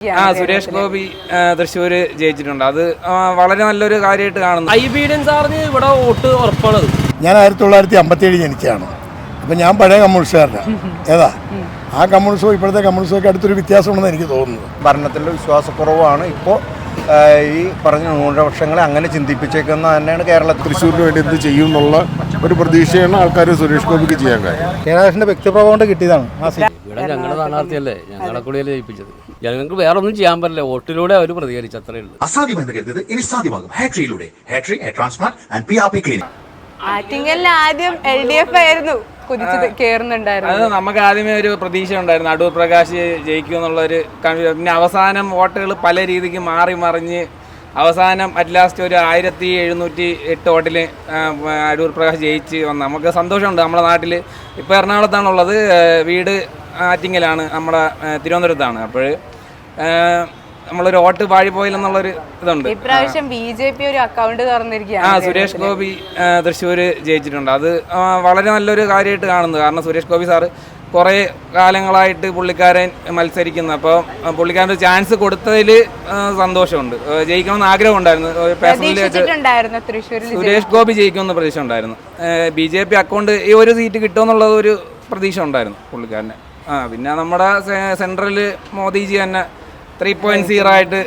ആ സുരേഷ് ഗോപി ആ, തൃശ്ശൂര് ജയിച്ചിട്ടുണ്ട്. അത് വളരെ നല്ലൊരു കാര്യമായിട്ട് കാണുന്നു. ഐ സാറിന് ഇവിടെ വോട്ട് ഉറപ്പാണത്. ഞാൻ ആയിരത്തി തൊള്ളായിരത്തി അമ്പത്തി ഏഴ് ജനിച്ചതാണ്. അപ്പം ഞാൻ പഴയ കമ്മ്യൂണിസ്റ്റുകാരനാണ് ഏതാ? ആ കമ്മ്യൂണിസവും ഇപ്പോഴത്തെ കമ്മ്യൂണിസവും ഒക്കെ അടുത്തൊരു വ്യത്യാസമുണ്ടെന്ന് എനിക്ക് തോന്നുന്നു. ഭരണത്തിന്റെ വിശ്വാസക്കുറവാണ്. ഇപ്പോ ഈ പറഞ്ഞ ന്യൂനപക്ഷങ്ങളെ അങ്ങനെ ചിന്തിപ്പിച്ചേക്കുന്ന തന്നെയാണ് കേരള തൃശ്ശൂരിന് വേണ്ടി എന്ത് ചെയ്യും എന്നുള്ള ഒരു പ്രതീക്ഷയാണ് ആൾക്കാർ സുരേഷ് ഗോപിക്ക് ചെയ്യാൻ കാര്യം കേരളത്തിന്റെ വ്യക്തിപ്രഭാവം കൊണ്ട് കിട്ടിയതാണ്. ഇവിടെ ഞങ്ങളുടെ സ്ഥാനാർത്ഥിയല്ലേ? ഞങ്ങളെ കൂടിയല്ലേ ജയിപ്പിച്ചത്. ഞങ്ങൾക്ക് വേറെ ഒന്നും ചെയ്യാൻ പറ്റില്ല. വോട്ടിലൂടെ അവർ പ്രതികരിച്ചു അത്രയേ ഉള്ളൂ. അസാധ്യമെന്ന് കരുതത് ഇനി സാധ്യമാകും. ഹാട്രിയിലൂടെ. Hatri transplant and P R P clinic. ആറ്റിങ്ങലിൽ ആദ്യം എൽ ഡി എഫ് ആയിരുന്നു കേറുന്നുണ്ടായിരുന്നു അത് നമുക്ക് ആദ്യമേ ഒരു പ്രതീക്ഷ ഉണ്ടായിരുന്നു. അടൂർ പ്രകാശ് ജയിക്കും എന്നുള്ള ഒരു കൺഫ്യൂഷൻ പിന്നെ അവസാനം വോട്ടുകൾ പല രീതിക്ക് മാറി മറിഞ്ഞ് അവസാനം അറ്റ് ലാസ്റ്റ് ഒരു ആയിരത്തി എഴുന്നൂറ്റി എട്ട് വോട്ടിൽ അടൂർ പ്രകാശ് ജയിച്ച് വന്നു. നമുക്ക് സന്തോഷമുണ്ട് നമ്മുടെ നാട്ടിൽ ഇപ്പോൾ എറണാകുളത്താണുള്ളത് വീട് ആറ്റിങ്ങലാണ് നമ്മുടെ തിരുവനന്തപുരത്താണ്. അപ്പോൾ നമ്മളൊരു വോട്ട് പാഴിപ്പോയില്ലെന്നുള്ളൊരു ഇതുണ്ട്. ഇപ്രാവശ്യം ബി ജെ പി ഒരു അക്കൗണ്ട് ആ സുരേഷ് ഗോപി തൃശ്ശൂർ ജയിച്ചിട്ടുണ്ട്. അത് വളരെ നല്ലൊരു കാര്യമായിട്ട് കാണുന്നത് കാരണം സുരേഷ് ഗോപി സാറ് കുറേ കാലങ്ങളായിട്ട് പുള്ളിക്കാരൻ മത്സരിക്കുന്നു. അപ്പോൾ പുള്ളിക്കാരൻ ചാൻസ് കൊടുത്തതിൽ സന്തോഷമുണ്ട്. ജയിക്കണമെന്ന് ആഗ്രഹം ഉണ്ടായിരുന്നു പേഴ്സണലി സുരേഷ് ഗോപി ജയിക്കുമെന്ന് പ്രതീക്ഷ ഉണ്ടായിരുന്നു ബി ജെ പി അക്കൗണ്ട് ഈ ഒരു സീറ്റ് കിട്ടുമെന്നുള്ളത് ഒരു പ്രതീക്ഷ ഉണ്ടായിരുന്നു പുള്ളിക്കാരന്. ആ പിന്നെ നമ്മുടെ സെൻട്രൽ മോദിജി തന്നെ ത്രീ പോയിന്റ് സീറോ ആയിട്ട്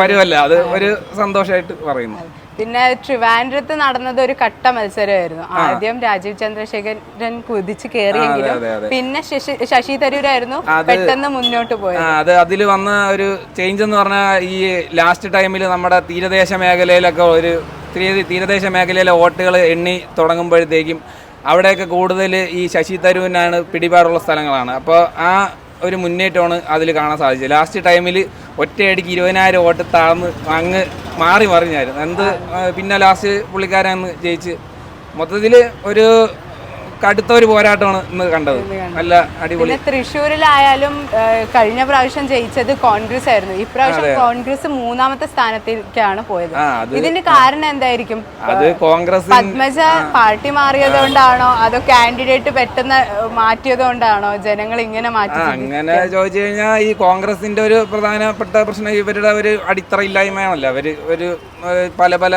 വരുമല്ല അത് ഒരു സന്തോഷമായിട്ട് പറയുന്നു. പിന്നെ ട്രിവാൻഡ്രത്ത് നടന്നത് ഒരു കട്ട മത്സരമായിരുന്നു. ആദ്യം രാജീവ് ചന്ദ്രശേഖരൻ കുതിച്ച് കയറിയെങ്കിലും. പിന്നെ ശശി തരൂരായിരുന്നു പെട്ടെന്ന് മുന്നോട്ട് പോയത്. അത് അതിൽ വന്ന ഒരു ചേഞ്ച് എന്ന് പറഞ്ഞാൽ ഈ ലാസ്റ്റ് ടൈമിൽ നമ്മുടെ തീരദേശ മേഖലയിലൊക്കെ ഒരു തീര- തീരദേശ മേഖലയിലെ വോട്ടുകൾ എണ്ണി തുടങ്ങുമ്പോഴത്തേക്കും അവിടെയൊക്കെ കൂടുതൽ ഈ ശശി തരൂരിനാണ് പിടിപാടുള്ള സ്ഥലങ്ങളാണ്. അപ്പോൾ ആ ഒരു മുന്നേറ്റമാണ് അതിൽ കാണാൻ സാധിച്ചത്. ലാസ്റ്റ് ടൈമിൽ ഒറ്റയടിക്ക് ഇരുപതിനായിരം വോട്ട് താഴ്ന്ന് അങ്ങ് മാറി മറിഞ്ഞായിരുന്നു. എന്ത് പിന്നെ ലാസ്റ്റ് പുള്ളിക്കാരൻ ജയിച്ച്. മൊത്തത്തിൽ ഒരു കടുത്ത ഒരു പോരാട്ടമാണ് ഇന്ന് കണ്ടത്. നല്ല അടിപൊളി. പിന്നെ തൃശ്ശൂരിലായാലും കഴിഞ്ഞ പ്രാവശ്യം ജയിച്ചത് കോൺഗ്രസ് ആയിരുന്നു. ഇപ്രാവശ്യം കോൺഗ്രസ് മൂന്നാമത്തെ സ്ഥാനത്തേക്കാണ് പോയത്. ഇതിന്റെ കാരണം എന്തായിരിക്കും? അത് കോൺഗ്രസ് പത്മജ പാർട്ടി മാറിയത് കൊണ്ടാണോ അതോ കാൻഡിഡേറ്റ് പെട്ടെന്ന് മാറ്റിയത് കൊണ്ടാണോ ജനങ്ങൾ ഇങ്ങനെ മാറ്റി അങ്ങനെ ചോദിച്ചു കഴിഞ്ഞാൽ ഈ കോൺഗ്രസിന്റെ ഒരു പ്രധാനപ്പെട്ട പ്രശ്നം ഇവരുടെ ഒരു അടിത്തറ ഇല്ലായ്മയാണല്ലോ. അവർ ഒരു പല പല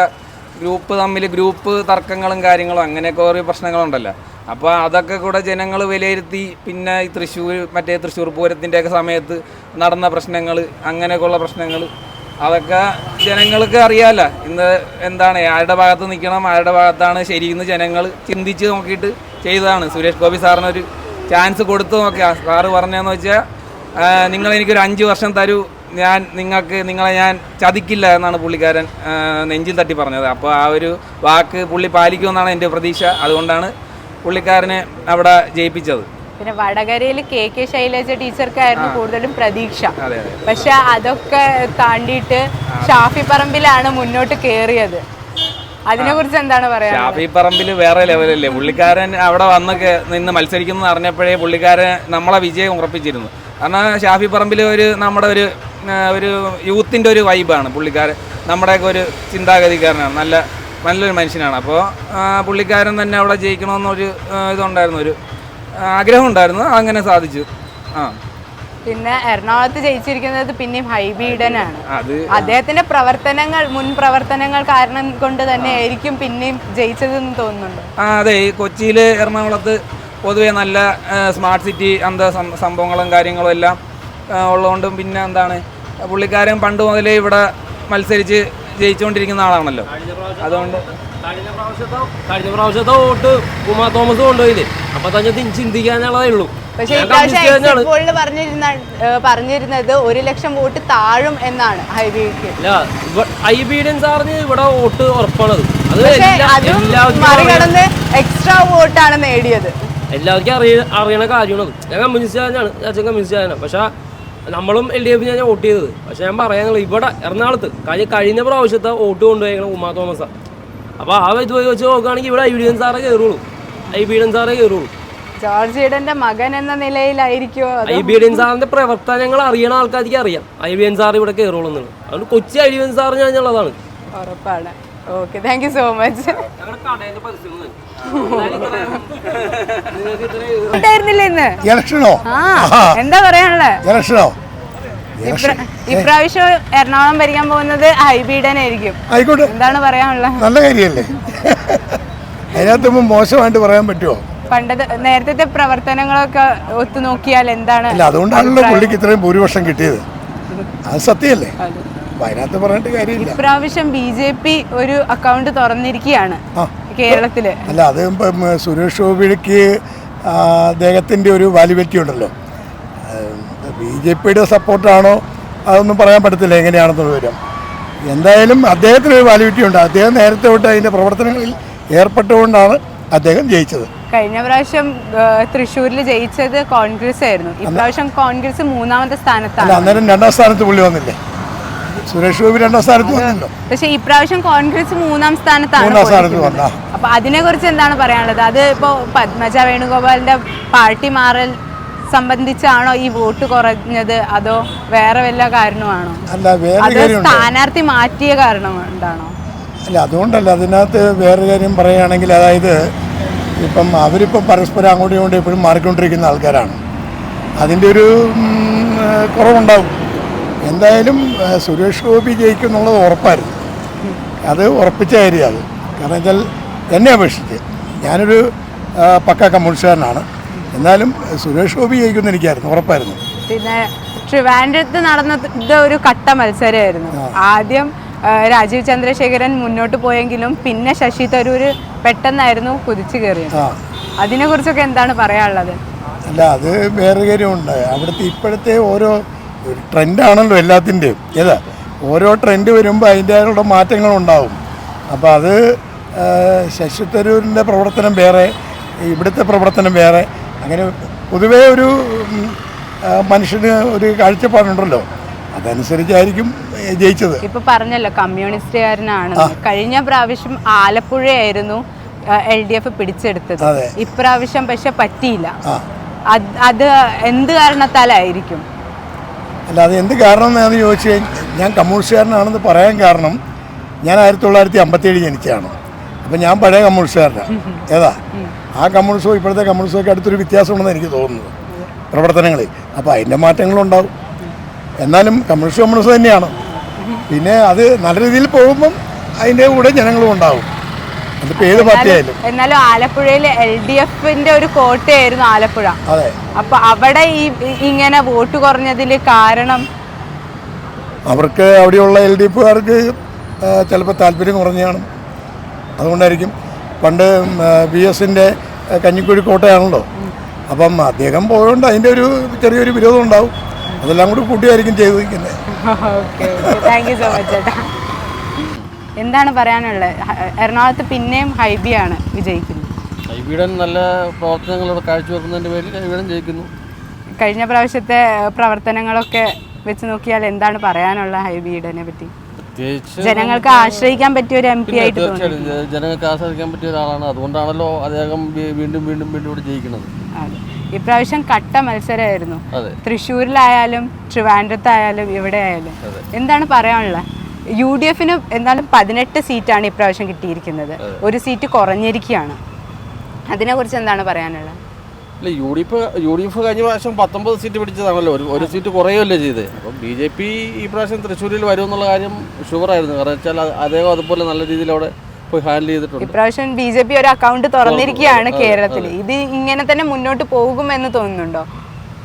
ഗ്രൂപ്പ് തമ്മിൽ ഗ്രൂപ്പ് തർക്കങ്ങളും കാര്യങ്ങളും അങ്ങനെയൊക്കെ ഓരോ പ്രശ്നങ്ങളുണ്ടല്ലോ. അപ്പോൾ അതൊക്കെ കൂടെ ജനങ്ങൾ വിലയിരുത്തി പിന്നെ ഈ തൃശ്ശൂർ മറ്റേ തൃശ്ശൂർ പൂരത്തിന്റെയൊക്കെ സമയത്ത് നടന്ന പ്രശ്നങ്ങൾ അങ്ങനെയൊക്കെയുള്ള പ്രശ്നങ്ങൾ അതൊക്കെ ജനങ്ങൾക്ക് അറിയാമല്ലോ ഇന്ന് എന്താണ് ആരുടെ ഭാഗത്ത് നിൽക്കണം ആരുടെ ഭാഗത്താണ് ശരിയെന്ന് ജനങ്ങൾ ചിന്തിച്ച് നോക്കിയിട്ട് ചെയ്തതാണ്. സുരേഷ് ഗോപി സാറിനൊരു ചാൻസ് കൊടുത്തു നോക്കിയാൽ സാറ് പറഞ്ഞതെന്ന് വെച്ചാൽ നിങ്ങൾ എനിക്കൊരു അഞ്ച് വർഷം തരൂ. ഞാൻ നിങ്ങൾക്ക് നിങ്ങളെ ഞാൻ ചതിക്കില്ല എന്നാണ് പുള്ളിക്കാരൻ നെഞ്ചിൽ തട്ടി പറഞ്ഞത്. അപ്പോൾ ആ ഒരു വാക്ക് പുള്ളി പാലിക്കുമെന്നാണ് എന്റെ പ്രതീക്ഷ. അതുകൊണ്ടാണ് പുള്ളിക്കാരനെ അവിടെ ജയിപ്പിച്ചത്. പിന്നെ വടകരയിൽ കെ കെ ശൈലജ ടീച്ചർക്കായിരുന്നു കൂടുതലും പ്രതീക്ഷ. പക്ഷെ അതൊക്കെ താണ്ടിയിട്ട് ഷാഫി പറമ്പിലാണ് മുന്നോട്ട് കേറിയത്. അതിനെ കുറിച്ച് എന്താണ് പറയാ ഷാഫി പറമ്പിൽ വേറെ ലെവലല്ലേ? പുള്ളിക്കാരൻ അവിടെ വന്ന് നിന്ന് മത്സരിക്കുന്നു അറിഞ്ഞപ്പോഴേ പുള്ളിക്കാരൻ നമ്മളെ വിജയം ഉറപ്പിച്ചിരുന്നു. കാരണം ഷാഫി പറമ്പിൽ ഒരു നമ്മുടെ ഒരു ഒരു യൂത്തിന്റെ ഒരു വൈബാണ് പുള്ളിക്കാരൻ. നമ്മുടെയൊക്കെ ഒരു ചിന്താഗതിക്കാരനാണ്. നല്ല നല്ലൊരു മനുഷ്യനാണ്. അപ്പോൾ പുള്ളിക്കാരൻ തന്നെ അവിടെ ജയിക്കണമെന്നൊരു ഇതുണ്ടായിരുന്നു. ഒരു ആഗ്രഹം ഉണ്ടായിരുന്നു. അങ്ങനെ സാധിച്ചു. ആ. പിന്നെ എറണാകുളത്ത് ജയിച്ചിരിക്കുന്നത് പിന്നെയും ഹൈബീഡനാണ് അദ്ദേഹത്തിന്റെ പ്രവർത്തനങ്ങൾ മുൻ പ്രവർത്തനങ്ങൾ കാരണം കൊണ്ട് തന്നെ ആയിരിക്കും പിന്നെയും ജയിച്ചതെന്ന് തോന്നുന്നുണ്ട്. ആ അതെ. ഈ കൊച്ചിയിൽ എറണാകുളത്ത് പൊതുവെ നല്ല സ്മാർട്ട് സിറ്റി അന്ത സംഭവങ്ങളും കാര്യങ്ങളും എല്ലാം ഉള്ളതുകൊണ്ടും പിന്നെ എന്താണ് പുള്ളിക്കാരൻ പണ്ട് മുതലേ ഇവിടെ മത്സരിച്ച് ജയിച്ചുകൊണ്ടിരിക്കുന്ന ആളാണല്ലോ. അതുകൊണ്ട് കഴിഞ്ഞ പ്രാവശ്യത്തെ കഴിഞ്ഞ പ്രാവശ്യത്തെ വോട്ട് ഉമാ തോമസ് കൊണ്ടുപോയില്ലേ? അപ്പൊ തന്നെ ചിന്തിക്കാനുള്ളതേ ഉള്ളൂ. പക്ഷേ ഞാൻ ഇപ്രാവശ്യം എക്സിറ്റ് പോളിൽ പറഞ്ഞിരുന്ന പറഞ്ഞിരുന്നത് ഒരു ലക്ഷം വോട്ട് താഴും എന്നാണ് ഹൈബിക്ക്. ബിഡൻ സാറിന് ഇവിടെ വോട്ട് ഉറപ്പാണത്. അത് അറിയാം. മറികടന്ന് എക്സ്ട്രാ വോട്ടാണ് നേടിയത്. എല്ലാവർക്കും അറിയ അറിയണ കാര്യമാണ് ഞാൻ കമ്മ്യൂണിസ്റ്റ് ചാനലാണ് അച്ഛൻ കമ്മ്യൂണിസ്റ്റ് ചാനലാണ് പക്ഷെ നമ്മളും എൽ ഡി എഫ് ഞാൻ വോട്ട് ചെയ്തത്. പക്ഷെ ഞാൻ പറയാനുള്ളത് ഇവിടെ എറണാകുളത്ത് കഴിഞ്ഞ കഴിഞ്ഞ പ്രാവശ്യത്തെ വോട്ട് കൊണ്ടുപോയേക്കണം ഉമ്മാ തോമസ. അപ്പോൾ ആ ഇത് വെച്ച് നോക്കുകയാണെങ്കിൽ ഇവിടെ ഐ ബി ഡൻ സാറേ കയറുള്ളൂ. ഐ ബി ഡൻ സാറേ കയറുള്ളൂ. ജോർജ് ഈഡന്റെ മകൻ എന്ന നിലയിലായിരിക്കുമോ ഐ ബി ഡൻ സാറിന്റെ പ്രവർത്തനങ്ങൾ അറിയണ ആൾക്കാർക്ക് അറിയാം. ഐ ബി എൻ സാർ ഇവിടെ കയറുള്ളൂ എന്നുള്ളത്. അതുകൊണ്ട് Kochi I B N sir ഞാനുള്ളതാണ് ഉറപ്പാണ്. Okay thank you so much ഇലക്ഷനോ? എന്താ പറയാനുള്ളത് ഇലക്ഷനോ? ഇപ്ര- ഇപ്രാവശ്യം എറണാകുളം ഭരിക്കാൻ പോകുന്നത് ഹൈബീഡനായിരിക്കും. ആയിക്കോട്ടെ. എന്താണ് പറയാനുള്ളത് നല്ല കാര്യല്ലേ അതിനകത്ത് മോശമായിട്ട് പറയാൻ പറ്റുമോ? പണ്ടത്തെ നേരത്തെ പ്രവർത്തനങ്ങളൊക്കെ ഒത്തു നോക്കിയാൽ എന്താണ് അല്ല അതുകൊണ്ടാണല്ലോ പുള്ളിക്ക് ഇത്രയും ഭൂരിപക്ഷം കിട്ടിയത്. അത് സത്യല്ലേ? അതിനകത്ത് പറഞ്ഞിട്ട് കാര്യമില്ല. ഇപ്രാവശ്യം ബി ജെ പി ഒരു അക്കൗണ്ട് തുറന്നിരിക്കുകയാണ്. കേരളത്തിൽ. അല്ല അത് ഇപ്പം സുരേഷ് ഗോപിക്ക് അദ്ദേഹത്തിന്റെ അദ്ദേഹത്തിന്റെ ഒരു വാലിബറ്റി ഉണ്ടല്ലോ. ബി ജെ പിയുടെ സപ്പോർട്ടാണോ? അതൊന്നും പറയാൻ പറ്റത്തില്ല എങ്ങനെയാണെന്നുള്ള വിവരം. എന്തായാലും അദ്ദേഹത്തിന് ഒരു വാലിബറ്റി ഉണ്ട്. അദ്ദേഹം നേരത്തെ തൊട്ട് അതിന്റെ പ്രവർത്തനങ്ങളിൽ ഏർപ്പെട്ടുകൊണ്ടാണ് അദ്ദേഹം ജയിച്ചത്. കഴിഞ്ഞ പ്രാവശ്യം തൃശ്ശൂരിൽ ജയിച്ചത് കോൺഗ്രസ് ആയിരുന്നു. ഇപ്രാവശ്യം കോൺഗ്രസ് മൂന്നാമത്തെ സ്ഥാനത്താണ്. അന്നേരം രണ്ടാം സ്ഥാനത്ത് പുള്ളി വന്നില്ലേ? സുരേഷ് ഗോപി രണ്ടാം സ്ഥാനത്ത് വന്നല്ലോ. പക്ഷെ ഇപ്രാവശ്യം കോൺഗ്രസ് മൂന്നാം സ്ഥാനത്താണ് മൂന്നാം സ്ഥാനത്ത് വന്ന. അപ്പൊ അതിനെ കുറിച്ച് എന്താണ് പറയാനുള്ളത്? അത് ഇപ്പോ പത്മജ വേണുഗോപാലിന്റെ പാർട്ടി മാറൽ സംബന്ധിച്ചാണോ ഈ വോട്ട് കുറഞ്ഞത്? അതോ വേറെ വല്ല കാരണമാണോ? അല്ല വേറെ അത് സ്ഥാനാർത്ഥി മാറ്റിയ കാരണം അല്ല അതുകൊണ്ടല്ല. അതിനകത്ത് വേറെ കാര്യം പറയുകയാണെങ്കിൽ അതായത് ഇപ്പം അവരിപ്പം പരസ്പരം അങ്ങോട്ടും ഇങ്ങോട്ടും എപ്പോഴും മാറിക്കൊണ്ടിരിക്കുന്ന ആൾക്കാരാണ്. അതിന്റെ ഒരു കുറവുണ്ടാകും കുറവുണ്ടാവും. എന്തായാലും സുരേഷ് ഗോപി ജയിക്കും എന്നുള്ളത് ഉറപ്പായിരുന്നു. അത് ഉറപ്പിച്ച കാര്യം അത്. കാരണം വെച്ചാൽ എന്നെ അപേക്ഷിച്ച് ഞാനൊരു പക്ക കമ്മ്യൂണിസ്റ്റുകാരനാണ്. എന്നാലും സുരേഷ് ഗോപി ജയിക്കുമെന്ന് എനിക്കായിരുന്നു ഉറപ്പായിരുന്നു. പിന്നെ ട്രിവാൻഡ്രത്ത് നടന്നത് ഒരു കട്ട മത്സരമായിരുന്നു. ആദ്യം രാജീവ് ചന്ദ്രശേഖരൻ മുന്നോട്ട് പോയെങ്കിലും പിന്നെ ശശി തരൂര് പെട്ടെന്നായിരുന്നു കുതിച്ചു കയറിയത്. അതിനെക്കുറിച്ചൊക്കെ അതിനെ കുറിച്ചൊക്കെ എന്താണ് പറയാനുള്ളത്? അല്ല അത് വേറെ കാര്യമുണ്ട്. അവിടുത്തെ ഇപ്പോഴത്തെ ഓരോ ഒരു ട്രെൻഡാണല്ലോ എല്ലാത്തിന്റെയും. ഏതാ? ഓരോ ട്രെൻഡ് വരുമ്പോൾ അതിന്റെതായുള്ള മാറ്റങ്ങളുണ്ടാവും. അപ്പോൾ അത് ശശി തരൂരിന്റെ പ്രവർത്തനം വേറെ ഇവിടുത്തെ പ്രവർത്തനം വേറെ. അങ്ങനെ പൊതുവേ ഒരു മനുഷ്യന് ഒരു കാഴ്ചപ്പാടുണ്ടല്ലോ. അതനുസരിച്ചായിരിക്കും ജയിച്ചത്. ഇപ്പൊ പറഞ്ഞല്ലോ കമ്മ്യൂണിസ്റ്റുകാരനാണ്. കഴിഞ്ഞ പ്രാവശ്യം ആലപ്പുഴയായിരുന്നു എൽ ഡി എഫ് പിടിച്ചെടുത്തത് ഇപ്രാവശ്യം പക്ഷെ പറ്റിയില്ല. അത് എന്ത് കാരണത്താലായിരിക്കും? അല്ല അത് എന്ത് കാരണം എന്നാന്ന് ചോദിച്ചു കഴിഞ്ഞാൽ ഞാൻ കമ്മ്യൂണിസ്റ്റുകാരനാണെന്ന് പറയാൻ കാരണം ഞാൻ ആയിരത്തി തൊള്ളായിരത്തി അമ്പത്തിയേഴ് ജനിച്ചതാണ്. അപ്പം ഞാൻ പഴയ കമ്മ്യൂണിസ്റ്റുകാരനാണ്. ഏതാ? ആ കമ്മ്യൂണിസ്റ്റോ ഇപ്പോഴത്തെ കമ്മ്യൂണിസ്റ്റൊക്കെ അടുത്തൊരു വ്യത്യാസമുണ്ടെന്ന് എനിക്ക് തോന്നുന്നത് പ്രവർത്തനങ്ങളിൽ അപ്പോൾ അതിന്റെ മാറ്റങ്ങളുണ്ടാവും. എന്നാലും കമ്മ്യൂണിസ്റ്റ് കമ്മ്യൂണിസ്റ്റ് തന്നെയാണ്. പിന്നെ അത് നല്ല രീതിയിൽ പോകുമ്പം അതിന്റെ കൂടെ ജനങ്ങളും ഉണ്ടാവും അതിപ്പോൾ ഏത് പാർട്ടി ആയാലും എന്നാലും ആലപ്പുഴയിൽ എൽ ഡി എഫിന്റെ ഒരു കോട്ടയായിരുന്നു ആലപ്പുഴ. അപ്പൊ അവിടെ ഈ ഇങ്ങനെ വോട്ട് കുറഞ്ഞതിൽ കാരണം? അവർക്ക് അവിടെയുള്ള എൽ ഡി എഫുകാർക്ക് ചിലപ്പോൾ താല്പര്യം കുറഞ്ഞാണ്. അതുകൊണ്ടായിരിക്കും. പണ്ട് ബി എസിന്റെ കഞ്ഞിക്കുഴി കോട്ടയാണല്ലോ. അപ്പം അദ്ദേഹം പോയതുകൊണ്ട് അതിന്റെ ഒരു ചെറിയൊരു വിരോധം ഉണ്ടാവും. അതെല്ലാം കൂടി കൂട്ടിയായിരിക്കും ചെയ്തിരിക്കുന്നത്. Okay thank you so much ചേട്ടാ. എന്താണ് പറയാനുള്ളത്? എറണാകുളത്ത് പിന്നെയും ഹൈബിയാണ് വിജയിക്കുന്നത്. ഹൈബിയുടെ നല്ല പ്രവർത്തനങ്ങളോട് കാഴ്ചവെക്കുന്നതിന്റെ പേരിൽ ഹൈബിയുടെ ജയിക്കുന്നു. കഴിഞ്ഞ പ്രാവശ്യത്തെ പ്രവർത്തനങ്ങളൊക്കെ വെച്ച് നോക്കിയാൽ എന്താണ് പറയാനുള്ള ഹൈബിയുടെ പറ്റി? ജനങ്ങൾക്ക് ആശ്രയിക്കാൻ പറ്റിയ ഒരു എം പി ആയിട്ട് ജനങ്ങൾക്ക് ആശ്രയിക്കാൻ പറ്റിയ ഒരാളാണ്. അതുകൊണ്ടാണല്ലോ അദ്ദേഹം വീണ്ടും വീണ്ടും വീണ്ടും ഇവിടെ ജയിക്കുന്നത്. ഇപ്രാവശ്യം കട്ട മത്സരമായിരുന്നു. തൃശ്ശൂരിലായാലും ട്രിവാൻഡ്രത്തായാലും ഇവിടെ ആയാലും എന്താണ് പറയാനുള്ളത്? യു ഡി എഫിന് എന്നാലും പതിനെട്ട് സീറ്റാണ് ഇപ്രാവശ്യം കിട്ടിയിരിക്കുന്നത്. ഒരു സീറ്റ് കുറഞ്ഞിരിക്കുകയാണ്. അതിനെക്കുറിച്ച് എന്താണ് പറയാനുള്ളത്? അല്ല U D F U D F കഴിഞ്ഞ പ്രാവശ്യം പത്തൊമ്പത് സീറ്റ് പിടിച്ചതാണല്ലോ. ഒരു ഒരു സീറ്റ് കുറയുമല്ലേ ചെയ്ത്. അപ്പം ബി ജെ പി ഈ പ്രാവശ്യം തൃശ്ശൂരിൽ വരുമെന്നുള്ള കാര്യം ഷുവറായിരുന്നു. കാരണം വെച്ചാൽ അദ്ദേഹം അതുപോലെ നല്ല രീതിയിൽ അവിടെ പോയി ഹാൻഡിൽ ചെയ്തിട്ടുണ്ട്. ഇപ്രാവശ്യം ബി ജെ പി ഒരു അക്കൗണ്ട് തുറന്നിരിക്കുകയാണ് കേരളത്തിൽ. ഇത് ഇങ്ങനെ തന്നെ മുന്നോട്ട് പോകുമെന്ന് തോന്നുന്നുണ്ടോ?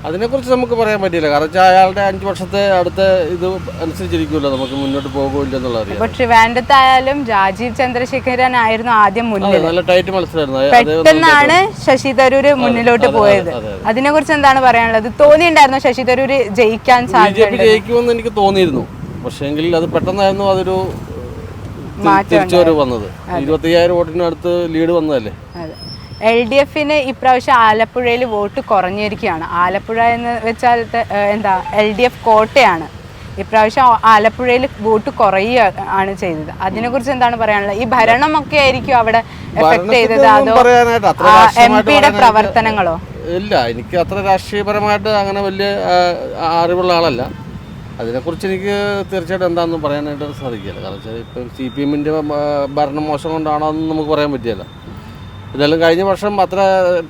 അതിനെക്കുറിച്ച് നമുക്ക് പറയാൻ പറ്റില്ല കാരണം വെച്ചാൽ അയാളുടെ അഞ്ച് വർഷത്തെ അടുത്ത ഇത് അനുസരിച്ചിരിക്കുമല്ലോ. നമുക്ക് മുന്നോട്ട് പോകുമില്ല എന്നുള്ളത് അറിയാം. ഇപ്പൊ ട്രിവാൻഡ്രത്തായാലും രാജീവ് ചന്ദ്രശേഖരൻ ആയിരുന്നു ആദ്യം മുന്നിൽ. നല്ല ടൈറ്റ് മത്സരമായിരുന്നു. പെട്ടെന്നാണ് ശശി തരൂര് മുന്നിലോട്ട് പോയത്. അതെ, അതെ. അതിനെ കുറിച്ച് എന്താണ് പറയാനുള്ളത്? തോന്നിയിട്ടുണ്ടായിരുന്നോ ശശി തരൂര് ജയിക്കാൻ സാധ്യത ജയിക്കുമെന്ന് എനിക്ക് തോന്നിയിരുന്നു. പക്ഷേങ്കിൽ അത് പെട്ടെന്നായിരുന്നു അതൊരു തിരിച്ചു വന്നത്. ഇരുപത്തി അയ്യായിരം വോട്ടിനടുത്ത് ലീഡ് വന്നതല്ലേ? എൽ ഡി എഫിന് ഇപ്രാവശ്യം ആലപ്പുഴയിൽ വോട്ട് കുറഞ്ഞിരിക്കുകയാണ്. ആലപ്പുഴ എന്ന് വെച്ചാൽ എന്താ എൽ ഡി എഫ് കോട്ടയാണ്. ഇപ്രാവശ്യം ആലപ്പുഴയിൽ വോട്ട് കുറയുക ആണ് ചെയ്തത്. അതിനെക്കുറിച്ച് എന്താണ് പറയാനുള്ളത്? ഈ ഭരണമൊക്കെ ആയിരിക്കും അവിടെ എഫക്ട് ചെയ്തത് അതോ എം പിയുടെ പ്രവർത്തനങ്ങളോ? ഇല്ല എനിക്ക് അത്ര രാഷ്ട്രീയപരമായിട്ട് അങ്ങനെ വലിയ അറിവുള്ള ആളല്ല. അതിനെക്കുറിച്ച് എനിക്ക് തീർച്ചയായിട്ടും എന്താണെന്ന് പറയാനായിട്ട് സാധിക്കില്ല. കാരണം വെച്ചാൽ ഇപ്പം സി പി എമ്മിന്റെ ഭരണം മോശം കൊണ്ടാണോ എന്ന് നമുക്ക് പറയാൻ പറ്റില്ല. ഇതെല്ലാം കഴിഞ്ഞ വർഷം അത്ര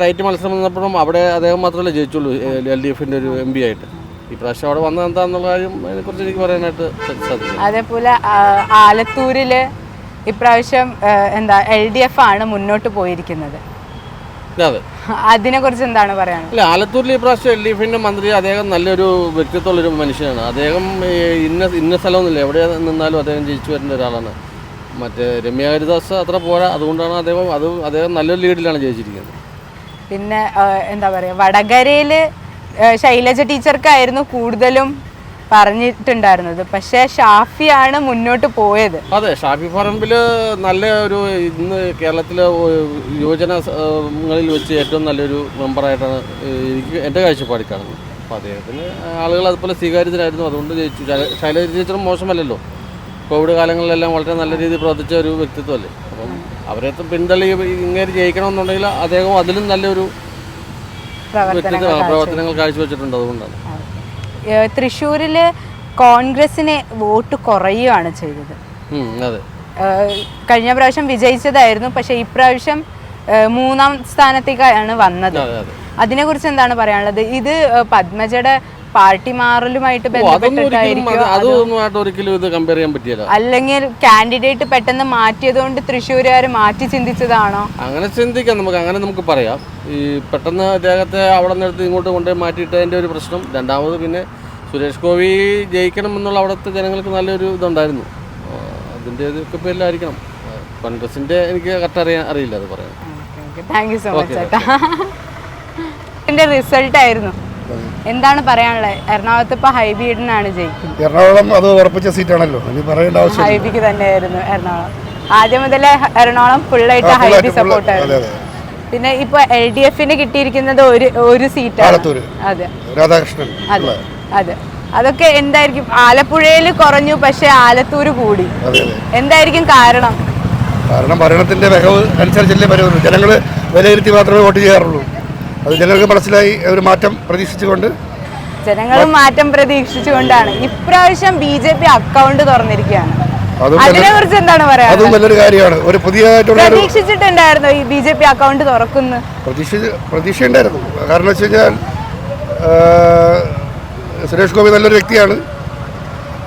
ടൈറ്റ് മത്സരം വന്നപ്പോഴും അവിടെ അദ്ദേഹം മാത്രമല്ലേ ജയിച്ചുള്ളൂ എൽ ഡി എഫിന്റെ ഒരു എം പി ആയിട്ട്. ഈ പ്രാവശ്യം അവിടെ വന്നത് എന്താണെന്നുള്ള കാര്യം അതിനെക്കുറിച്ച് എനിക്ക് പറയാനായിട്ട് സാധിക്കും അതേപോലെ ആലത്തൂരിൽ ആലത്തൂരിൽ ഇപ്രാവശ്യം എന്താ എൽ ഡി എഫ് ആണ് മുന്നോട്ട് പോയിരിക്കുന്നത്. അതെ. അതിനെ കുറിച്ച് എന്താണ് പറയാനുള്ളത്? അല്ല ആലത്തൂരിൽ ഈ പ്രാവശ്യം എൽ ഡി എഫിന്റെ മന്ത്രി അദ്ദേഹം നല്ലൊരു വ്യക്തിത്വമുള്ളൊരു മനുഷ്യനാണ്. അദ്ദേഹം ഇന്ന ഇന്ന സ്ഥലമൊന്നുമില്ല. എവിടെ നിന്നാലും അദ്ദേഹം ജയിച്ചു വരേണ്ട ഒരാളാണ്. മറ്റേ രമ്യ ഹരിദാസ് അത്ര പോരാ. അതുകൊണ്ടാണ് അദ്ദേഹം അത് അദ്ദേഹം നല്ലൊരു ലീഡിലാണ് ജയിച്ചിരിക്കുന്നത്. പിന്നെ എന്താ പറയുക വടകരയിൽ ശൈലജ ടീച്ചർക്കായിരുന്നു കൂടുതലും പറഞ്ഞിട്ടുണ്ടായിരുന്നത്. പക്ഷേ ഷാഫിയാണ് മുന്നോട്ട് പോയത്. അതെ ഷാഫി പറമ്പിൽ നല്ല ഒരു ഇന്ന് കേരളത്തിലെ യുവജനങ്ങളിൽ വെച്ച് ഏറ്റവും നല്ലൊരു മെമ്പറായിട്ടാണ് എനിക്ക് എന്റെ കാഴ്ചപ്പാടിൽ കാണുന്നത്. അപ്പോൾ അദ്ദേഹത്തിന് ആളുകൾ അതുപോലെ സ്വീകാര്യത്തിലായിരുന്നു അതുകൊണ്ട് ജയിച്ചു. ശൈലജ ടീച്ചറും മോശമല്ലല്ലോ. കോവിഡ് കാലങ്ങളിലെല്ലാം വളരെ നല്ല രീതിയിൽ പ്രവർത്തിച്ച ഒരു വ്യക്തിത്വമല്ലേ? അപ്പം അവരെ പിന്തള്ളി ഇങ്ങനെ ജയിക്കണമെന്നുണ്ടെങ്കിൽ അദ്ദേഹം അതിലും നല്ലൊരു വ്യക്തിത്വ പ്രവർത്തനങ്ങൾ കാഴ്ചവെച്ചിട്ടുണ്ട് അതുകൊണ്ടാണ്. തൃശ്ശൂരിൽ കോൺഗ്രസിനെ വോട്ട് കുറയുകയാണ് ചെയ്തത്. അതെ. കഴിഞ്ഞ പ്രാവശ്യം വിജയിച്ചതായിരുന്നു പക്ഷേ ഇപ്രാവശ്യം മൂന്നാം സ്ഥാനത്തേക്കാണ് വന്നത്. അതെ അതെ. അതിനെക്കുറിച്ച് എന്താണ് പറയാനുള്ളത്? ഇത് പത്മജയുടെ പാർട്ടി മാറലുമായിട്ട് ബന്ധപ്പെട്ടിട്ടായിരിക്കും ഒരിക്കലും ഇത് കമ്പയർ ചെയ്യാൻ പറ്റില്ല അല്ലെങ്കിൽ കാൻഡിഡേറ്റ് പെട്ടെന്ന് മാറ്റിയതുകൊണ്ട് തൃശ്ശൂരുകാർ മാറ്റി ചിന്തിച്ചതാണോ? അങ്ങനെ ചിന്തിക്കാം നമുക്ക് അങ്ങനെ നമുക്ക് പറയാം. ഈ പെട്ടെന്ന് അദ്ദേഹത്തെ അവിടെ നിന്ന് ഇങ്ങോട്ട് കൊണ്ടുപോയി മാറ്റിയിട്ടതിന്റെ ഒരു പ്രശ്നം. രണ്ടാമത് പിന്നെ സുരേഷ് ഗോപി ജയിക്കണം എന്നുള്ള അവിടുത്തെ ജനങ്ങൾക്ക് നല്ലൊരു ഇതുണ്ടായിരുന്നു. അതിന്റെ അതിന്റെ ഇതൊക്കെ പേരിലായിരിക്കണം കോൺഗ്രസിന്റെ കോൺഗ്രസിന്റെ എനിക്ക് കറക്റ്റ് അറിയാൻ അറിയില്ല അത് പറയാൻ. താങ്ക് യു സോ മച്ച് ചേട്ടാ. റിസൾട്ട് ആയിരുന്നു. എന്താണ് പറയാനുള്ളത് എറണാകുളത്ത് ഇപ്പൊ ഹൈബീഡിനാണ് ജയിക്കുന്നത്. എറണാകുളം അത് ഉറപ്പിച്ച സീറ്റാണല്ലോ. പറയേണ്ട ആവശ്യം ഹൈബിക്ക് തന്നെയായിരുന്നു എറണാകുളം. ആദ്യം മുതലേ എറണാകുളം ഫുള്ളായിട്ട് ഹൈബി സപ്പോർട്ട് ആയിരുന്നു. പിന്നെ ഇപ്പൊ എൽ ഡി എഫിന് കിട്ടിയിരിക്കുന്നത് ഒരു ഒരു സീറ്റാണ്. അതെ. രാധാകൃഷ്ണൻ. അതെ അതെ. അതൊക്കെ എന്തായിരിക്കും? ആലപ്പുഴയിൽ കുറഞ്ഞു പക്ഷെ ആലത്തൂർ കൂടി. എന്തായിരിക്കും കാരണം? കാരണം ഭരണത്തിന്റെ മികവ് അനുസരിച്ചല്ലേ ജനങ്ങൾ ജനങ്ങൾ വിലയിരുത്തി മാത്രമേ വോട്ട് ചെയ്യാറുള്ളൂ. അത് ജനങ്ങൾക്ക് മനസ്സിലായി ഒരു മാറ്റം പ്രതീക്ഷിച്ചുകൊണ്ട്. ജനങ്ങളും മാറ്റം പ്രതീക്ഷിച്ചുകൊണ്ടാണ്. ഇപ്രാവശ്യം ബി ജെ പി അക്കൗണ്ട് തുറന്നിരിക്കുകയാണ്. അതും അതിനെ കുറിച്ച് എന്താണ് അതും പറയാനുള്ളത് നല്ലൊരു കാര്യമാണ്. ഒരു പുതിയതായിട്ടുള്ള ഒരു പ്രതീക്ഷിച്ചിട്ടുണ്ടായിരുന്നോ ഈ ബി ജെ പി അക്കൗണ്ട് തുറക്കുന്നു? പ്രതീക്ഷ പ്രതീക്ഷയുണ്ടായിരുന്നു. കാരണം വെച്ച് കഴിഞ്ഞാൽ ആ, സുരേഷ് ഗോപി നല്ലൊരു വ്യക്തിയാണ്.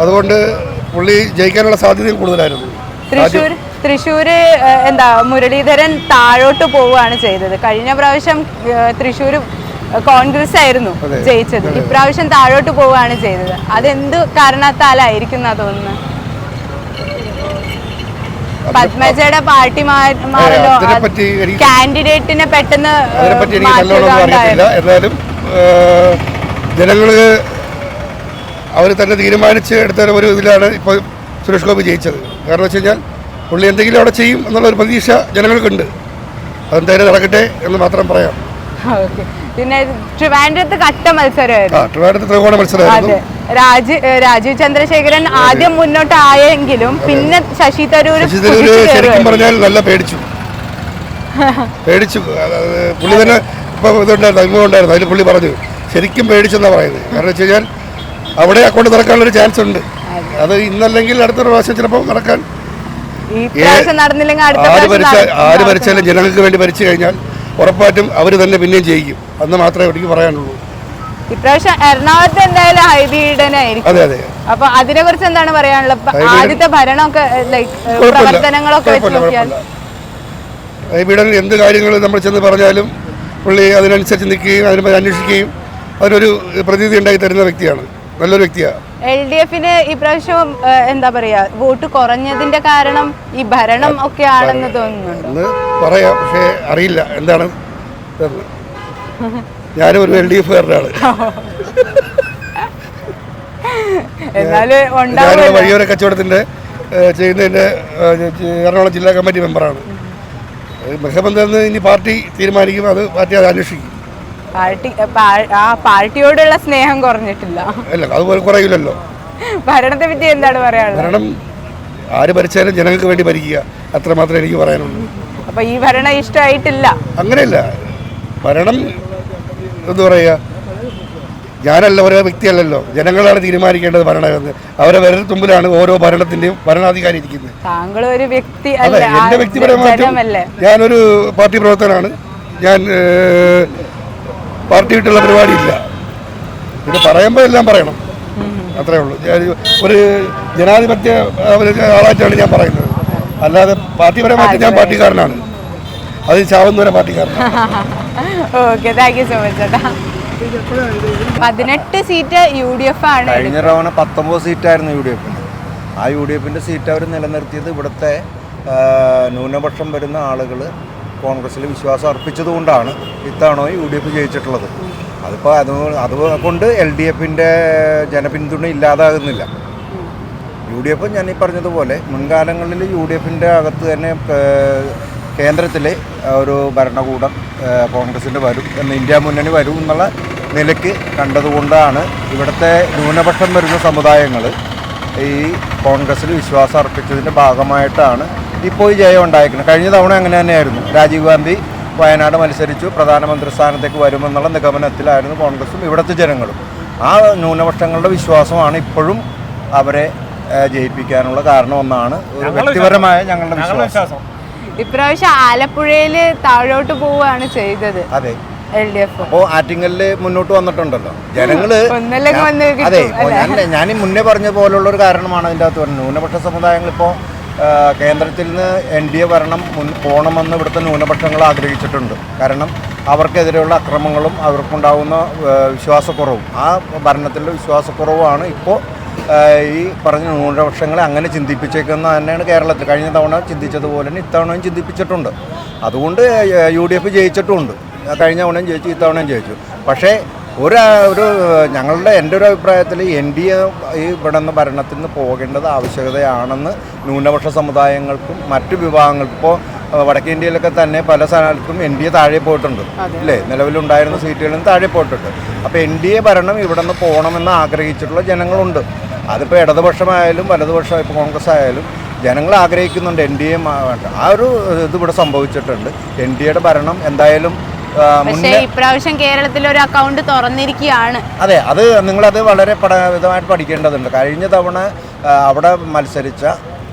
അതുകൊണ്ട് പുള്ളി ജയിക്കാനുള്ള സാധ്യതയും കൂടുതലായിരുന്നു. തൃശ്ശൂർ? തൃശ്ശൂര് ഏഹ്, എന്താ മുരളീധരൻ താഴോട്ട് പോവുകയാണ് ചെയ്തത്. കഴിഞ്ഞ പ്രാവശ്യം തൃശ്ശൂർ കോൺഗ്രസ് ആയിരുന്നു ജയിച്ചത്. ഇപ്രാവശ്യം താഴോട്ട് പോവുകയാണ് ചെയ്തത്. അതെന്ത് കാരണത്താലായിരിക്കും എന്നാ തോന്നുന്നത് പത്മജയുടെ പാർട്ടി മാറലോ? കാൻഡിഡേറ്റിനെ പെട്ടെന്ന് ജനങ്ങൾ എന്നാലും അവർ തന്നെ തീരുമാനിച്ച് എടുത്ത ഒരു ഇതിലാണ് ഇപ്പോൾ സുരേഷ് ഗോപി ജയിച്ചത്. കാരണം വെച്ച് കഴിഞ്ഞാൽ പുള്ളി എന്തെങ്കിലും അവിടെ ചെയ്യും എന്നുള്ള ഒരു പ്രതീക്ഷ ജനങ്ങൾക്കുണ്ട്. അതെന്തായാലും നടക്കട്ടെ എന്ന് മാത്രം പറയാം. പിന്നെ ട്രിവാൻഡ്രത്ത് കട്ട മത്സരമായിരുന്നു. രാജ് രാജീവ് ചന്ദ്രശേഖരൻ ആദ്യം മുന്നോട്ട് ആയെങ്കിലും പിന്നെ ശശി തരൂർ ശരിക്കും പറഞ്ഞാൽ നല്ല പേടിച്ചു. പേടിച്ചു. പുള്ളി തന്നെ ഇപ്പൊ ഇതുണ്ടായിരുന്നു അനുഭവം ഉണ്ടായിരുന്നു. അതിൽ പുള്ളി പറഞ്ഞു ശരിക്കും പേടിച്ചെന്നാ പറയുന്നത്. കാരണം വെച്ച് കഴിഞ്ഞാൽ അവിടെ അക്കൗണ്ട് നടക്കാനുള്ളൊരു ചാൻസ് ഉണ്ട്. അത്. ഇന്നല്ലെങ്കിൽ അടുത്ത പ്രാവശ്യം ചിലപ്പോൾ നടക്കാൻ ഈ പ്രാവശ്യം നടന്നില്ലെങ്കിൽ അടുത്ത ആര് ഭരിച്ചാലും ജനങ്ങൾക്ക് വേണ്ടി ഭരിച്ചു കഴിഞ്ഞാൽ ഉറപ്പായിട്ടും അവർ തന്നെ പിന്നെയും ചെയ്യും അന്ന് മാത്രമേ എനിക്ക് പറയാനുള്ളൂ. ഇപ്രാവശ്യം എറണാകുളത്ത് എന്തായാലും ഹൈബീഡനായിരിക്കും അപ്പൊ അതിനെ കുറിച്ച് എന്താണ് പറയാനുള്ളത്? ഹൈബീഡൻ- ആദ്യത്തെ ഭരണമൊക്കെ ലൈക്ക് പ്രവർത്തനങ്ങളൊക്കെ വെച്ച് നോക്കിയാൽ. ഇവിടെ എന്ത് കാര്യങ്ങൾ നമ്മൾ ചെന്ന് പറഞ്ഞാലും പുള്ളി അതിനനുസരിച്ച് നിൽക്കുകയും അതിനെ അന്വേഷിക്കുകയും അതിനൊരു പ്രതീതി ഉണ്ടാക്കി തരുന്ന വ്യക്തിയാണ്. നല്ലൊരു വ്യക്തിയാണ്. എൽ ഡി എഫിന് ഇപ്രാവശ്യം എന്താ പറയാ വോട്ട് കുറഞ്ഞതിന്റെ കാരണം ഈ ഭരണം ഒക്കെ ആണെന്ന് തോന്നുന്നുണ്ട്? പറയാം പക്ഷേ അറിയില്ല എന്താണ്. ഞാനും ഒരു എൽ ഡി എഫ് കാരനാണ് ഉണ്ടാവുമല്ലോ. വഴിയോര കച്ചവടത്തിന്റെ ചെയ്യുന്നതിന്റെ എറണാകുളം ജില്ലാ കമ്മിറ്റി മെമ്പറാണ്. മുഖ്യമന്ത്രി ഇനി പാർട്ടി തീരുമാനിക്കും അത് പാർട്ടി അത് അന്വേഷിക്കും. പാർട്ടി ആ പാർട്ടിയോടുള്ള സ്നേഹം കുറഞ്ഞിട്ടില്ല. അല്ല അതുപോലെ കുറയില്ലല്ലോ ഭരണത്തെ പറ്റി എന്താണ് പറയാനുള്ളത്? ഭരണം ആര് ഭരിച്ചാലും ജനങ്ങൾക്ക് വേണ്ടി ഭരിക്കുക. അത്ര മാത്രമേ എനിക്ക് പറയാനുള്ളൂ. അപ്പൊ ഈ ഭരണം ഇഷ്ടമായിട്ടില്ല. അങ്ങനെയല്ല. ഭരണം എന്താ പറയുക ഞാനല്ല ഓരോ വ്യക്തിയല്ലല്ലോ. ജനങ്ങളാണ് തീരുമാനിക്കേണ്ടത് ഭരണമെന്ന് അവരെ വിരൽ തുമ്പിലാണ് ഓരോ ഭരണത്തിന്റെയും ഭരണാധികാരി ഇരിക്കുന്നത്. താങ്കൾ ഒരു വ്യക്തി അതെ വ്യക്തിപരമായിട്ടും ഞാനൊരു പാർട്ടി പ്രവർത്തകനാണ്. ഞാൻ പാർട്ടി വിട്ടുള്ള പരിപാടിയില്ല. ഇത് പറയുമ്പോൾ എല്ലാം പറയണം. അത്രേ ഉള്ളൂ. ഞാൻ ഒരു ജനാധിപത്യ ആളായിട്ടാണ് ഞാൻ പറയുന്നത്. അല്ലാതെ പാർട്ടിപരമായിട്ട് ഞാൻ പാർട്ടിക്കാരനാണ്. അത് ചാവുന്നവരെ പാർട്ടിക്കാരനാണ്. Okay thank you so much ചേട്ടാ. പതിനെട്ട് സീറ്റ് യു ഡി എഫ് ആണ് കഴിഞ്ഞ തവണ പത്തൊമ്പത് സീറ്റായിരുന്നു യു ഡി എഫിന് ആ യു ഡി എഫിന്റെ സീറ്റ് അവർ നിലനിർത്തിയത് ഇവിടുത്തെ ന്യൂനപക്ഷം വരുന്ന ആളുകൾ കോൺഗ്രസ്സിൽ വിശ്വാസം അർപ്പിച്ചതുകൊണ്ടാണ് ഇത്തവണ യു ഡി എഫ് ജയിച്ചിട്ടുള്ളത്. അതിപ്പോൾ അത് അതുകൊണ്ട് എൽ ഡി എഫിന്റെ ജനപിന്തുണ ഇല്ലാതാകുന്നില്ല. യു ഡി എഫ് ഞാൻ ഈ പറഞ്ഞതുപോലെ മുൻകാലങ്ങളിൽ യു ഡി എഫിന്റെ അകത്ത് തന്നെ കേന്ദ്രത്തിലെ ഒരു ഭരണകൂടം കോൺഗ്രസിന്റെ വരും എന്ന് ഇന്ത്യ മുന്നണി വരും എന്നുള്ള നിലയ്ക്ക് കണ്ടതുകൊണ്ടാണ് ഇവിടുത്തെ ന്യൂനപക്ഷം വരുന്ന സമുദായങ്ങൾ ഈ കോൺഗ്രസ്സിൽ വിശ്വാസം അർപ്പിച്ചതിന്റെ ഭാഗമായിട്ടാണ് ഇപ്പോൾ ഈ ജയം ഉണ്ടായിരിക്കുന്നത് കഴിഞ്ഞ തവണ അങ്ങനെ തന്നെയായിരുന്നു. രാജീവ് ഗാന്ധി വയനാട് മത്സരിച്ചു. പ്രധാനമന്ത്രി സ്ഥാനത്തേക്ക് വരുമെന്നുള്ള നിഗമനത്തിലായിരുന്നു കോൺഗ്രസും ഇവിടുത്തെ ജനങ്ങളും. ആ ന്യൂനപക്ഷങ്ങളുടെ വിശ്വാസമാണ് ഇപ്പോഴും അവരെ ജയിപ്പിക്കാനുള്ള കാരണം ഒന്നാണ്. ഒരു വ്യക്തിപരമായ ഞങ്ങളുടെ വിശ്വാസം. ഇപ്രാവശ്യം ആലപ്പുഴയിൽ താഴോട്ട് പോവുകയാണ് ചെയ്തത്. അതെ. അപ്പോ ആറ്റിങ്ങലിൽ ആറ്റിങ്ങലിൽ മുന്നോട്ട് വന്നിട്ടുണ്ടല്ലോ. ജനങ്ങൾ അതെ ഞാൻ ഞാൻ ഈ മുന്നേ പറഞ്ഞ പോലുള്ള ഒരു കാരണമാണ് അതിന്റെ അകത്ത് ന്യൂനപക്ഷ സമുദായങ്ങൾ ഇപ്പോൾ കേന്ദ്രത്തിൽ നിന്ന് എൻ ഡി എ ഭരണം മുൻ പോകണമെന്ന് ഇവിടുത്തെ ന്യൂനപക്ഷങ്ങൾ ആഗ്രഹിച്ചിട്ടുണ്ട്. കാരണം അവർക്കെതിരെയുള്ള അക്രമങ്ങളും അവർക്കുണ്ടാകുന്ന വിശ്വാസക്കുറവും. ആ ഭരണത്തിന്റെ വിശ്വാസക്കുറവുമാണ് ഇപ്പോൾ ഈ പറഞ്ഞ ന്യൂനപക്ഷങ്ങളെ അങ്ങനെ ചിന്തിപ്പിച്ചേക്കുന്ന തന്നെയാണ് കേരളത്തിൽ. കഴിഞ്ഞ തവണ ചിന്തിച്ചതുപോലെ തന്നെ ഇത്തവണയും ചിന്തിപ്പിച്ചിട്ടുണ്ട്. അതുകൊണ്ട് യു ഡി എഫ് ജയിച്ചിട്ടുമുണ്ട്. കഴിഞ്ഞ തവണയും ജയിച്ചു ഇത്തവണയും ജയിച്ചു. പക്ഷേ ഒരു ഒരു ഞങ്ങളുടെ എന്റെ ഒരു അഭിപ്രായത്തിൽ എൻ ഡി എ ഈ ഇവിടെ നിന്ന് ഭരണത്തിൽ നിന്ന് പോകേണ്ടത് ആവശ്യകതയാണെന്ന് ന്യൂനപക്ഷ സമുദായങ്ങൾക്കും മറ്റു വിഭാഗങ്ങൾക്കും. ഇപ്പോൾ വടക്കേ ഇന്ത്യയിലൊക്കെ തന്നെ പല സ്ഥലത്തും എൻ ഡി എ താഴെ പോയിട്ടുണ്ട്. അല്ലേ നിലവിലുണ്ടായിരുന്ന സീറ്റുകളിൽ നിന്ന് താഴെ പോയിട്ടുണ്ട്. അപ്പോൾ എൻ ഡി എ ഭരണം ഇവിടെ നിന്ന് പോകണമെന്ന് ആഗ്രഹിച്ചിട്ടുള്ള ജനങ്ങളുണ്ട്. അതിപ്പോൾ ഇടതുപക്ഷമായാലും വലതുപക്ഷം ഇപ്പോൾ കോൺഗ്രസ് ആയാലും ജനങ്ങൾ ആഗ്രഹിക്കുന്നുണ്ട് എൻ ഡി എ ആ ഒരു ഇത് ഇവിടെ സംഭവിച്ചിട്ടുണ്ട്. എൻ ഡി എയുടെ ഭരണം എന്തായാലും പക്ഷേ ഇപ്രാവശ്യം കേരളത്തിൽ ഒരു അക്കൗണ്ട് തുറന്നിരിക്കുകയാണ്. അതെ അത് നിങ്ങളത് വളരെ പഠിതമായിട്ട് പഠിക്കേണ്ടതുണ്ട്. കഴിഞ്ഞ തവണ അവിടെ മത്സരിച്ച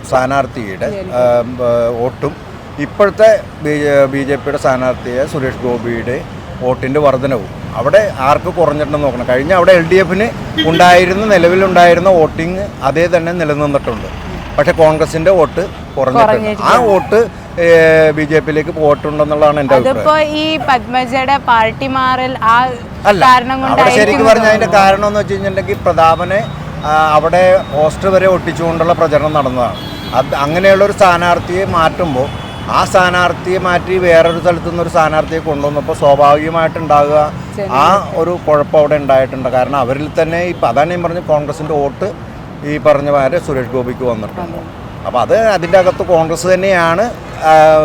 സ്ഥാനാർത്ഥിയുടെ വോട്ടും ഇപ്പോഴത്തെ ബി ജെ പിയുടെ സ്ഥാനാർത്ഥിയെ സുരേഷ് ഗോപിയുടെ വോട്ടിന്റെ വർധനവും. അവിടെ ആർക്ക് കുറഞ്ഞിട്ടുണ്ടെന്ന് നോക്കണം. കഴിഞ്ഞ അവിടെ എൽ ഡി എഫിന് ഉണ്ടായിരുന്ന നിലവിലുണ്ടായിരുന്ന വോട്ടിംഗ് അതേ തന്നെ നിലനിന്നിട്ടുണ്ട്. പക്ഷേ കോൺഗ്രസിന്റെ വോട്ട് കുറഞ്ഞിട്ടുണ്ട്. ആ വോട്ട് ബി ജെ പിയിലേക്ക് പോയിട്ടുണ്ടെന്നുള്ളതാണ് എന്റെ അതിപ്പോ ഈ പത്മജയുടെ പാർട്ടി മാറൽ ആ കാരണം അവിടെ ശരിക്കും പറഞ്ഞാൽ അതിന്റെ കാരണം എന്ന് വെച്ച് കഴിഞ്ഞിട്ടുണ്ടെങ്കിൽ പ്രതാപനെ അവിടെ പോസ്റ്റർ വരെ ഒട്ടിച്ചുകൊണ്ടുള്ള പ്രചരണം നടന്നതാണ്. അത് അങ്ങനെയുള്ള ഒരു സ്ഥാനാർത്ഥിയെ മാറ്റുമ്പോൾ ആ സ്ഥാനാർത്ഥിയെ മാറ്റി വേറൊരു സ്ഥലത്തു നിന്ന് ഒരു സ്ഥാനാർത്ഥിയെ കൊണ്ടുവന്നപ്പോൾ സ്വാഭാവികമായിട്ടുണ്ടാകുക ആ ഒരു കുഴപ്പം അവിടെ ഉണ്ടായിട്ടുണ്ട്. കാരണം അവരിൽ തന്നെ ഇപ്പം അതാണ് ഞാൻ പറഞ്ഞ കോൺഗ്രസിന്റെ വോട്ട് ഈ പറഞ്ഞ മാതിരി സുരേഷ് ഗോപിക്ക് വന്നിട്ടുണ്ട്. അപ്പോൾ അത് അതിന്റെ അകത്ത് കോൺഗ്രസ് തന്നെയാണ്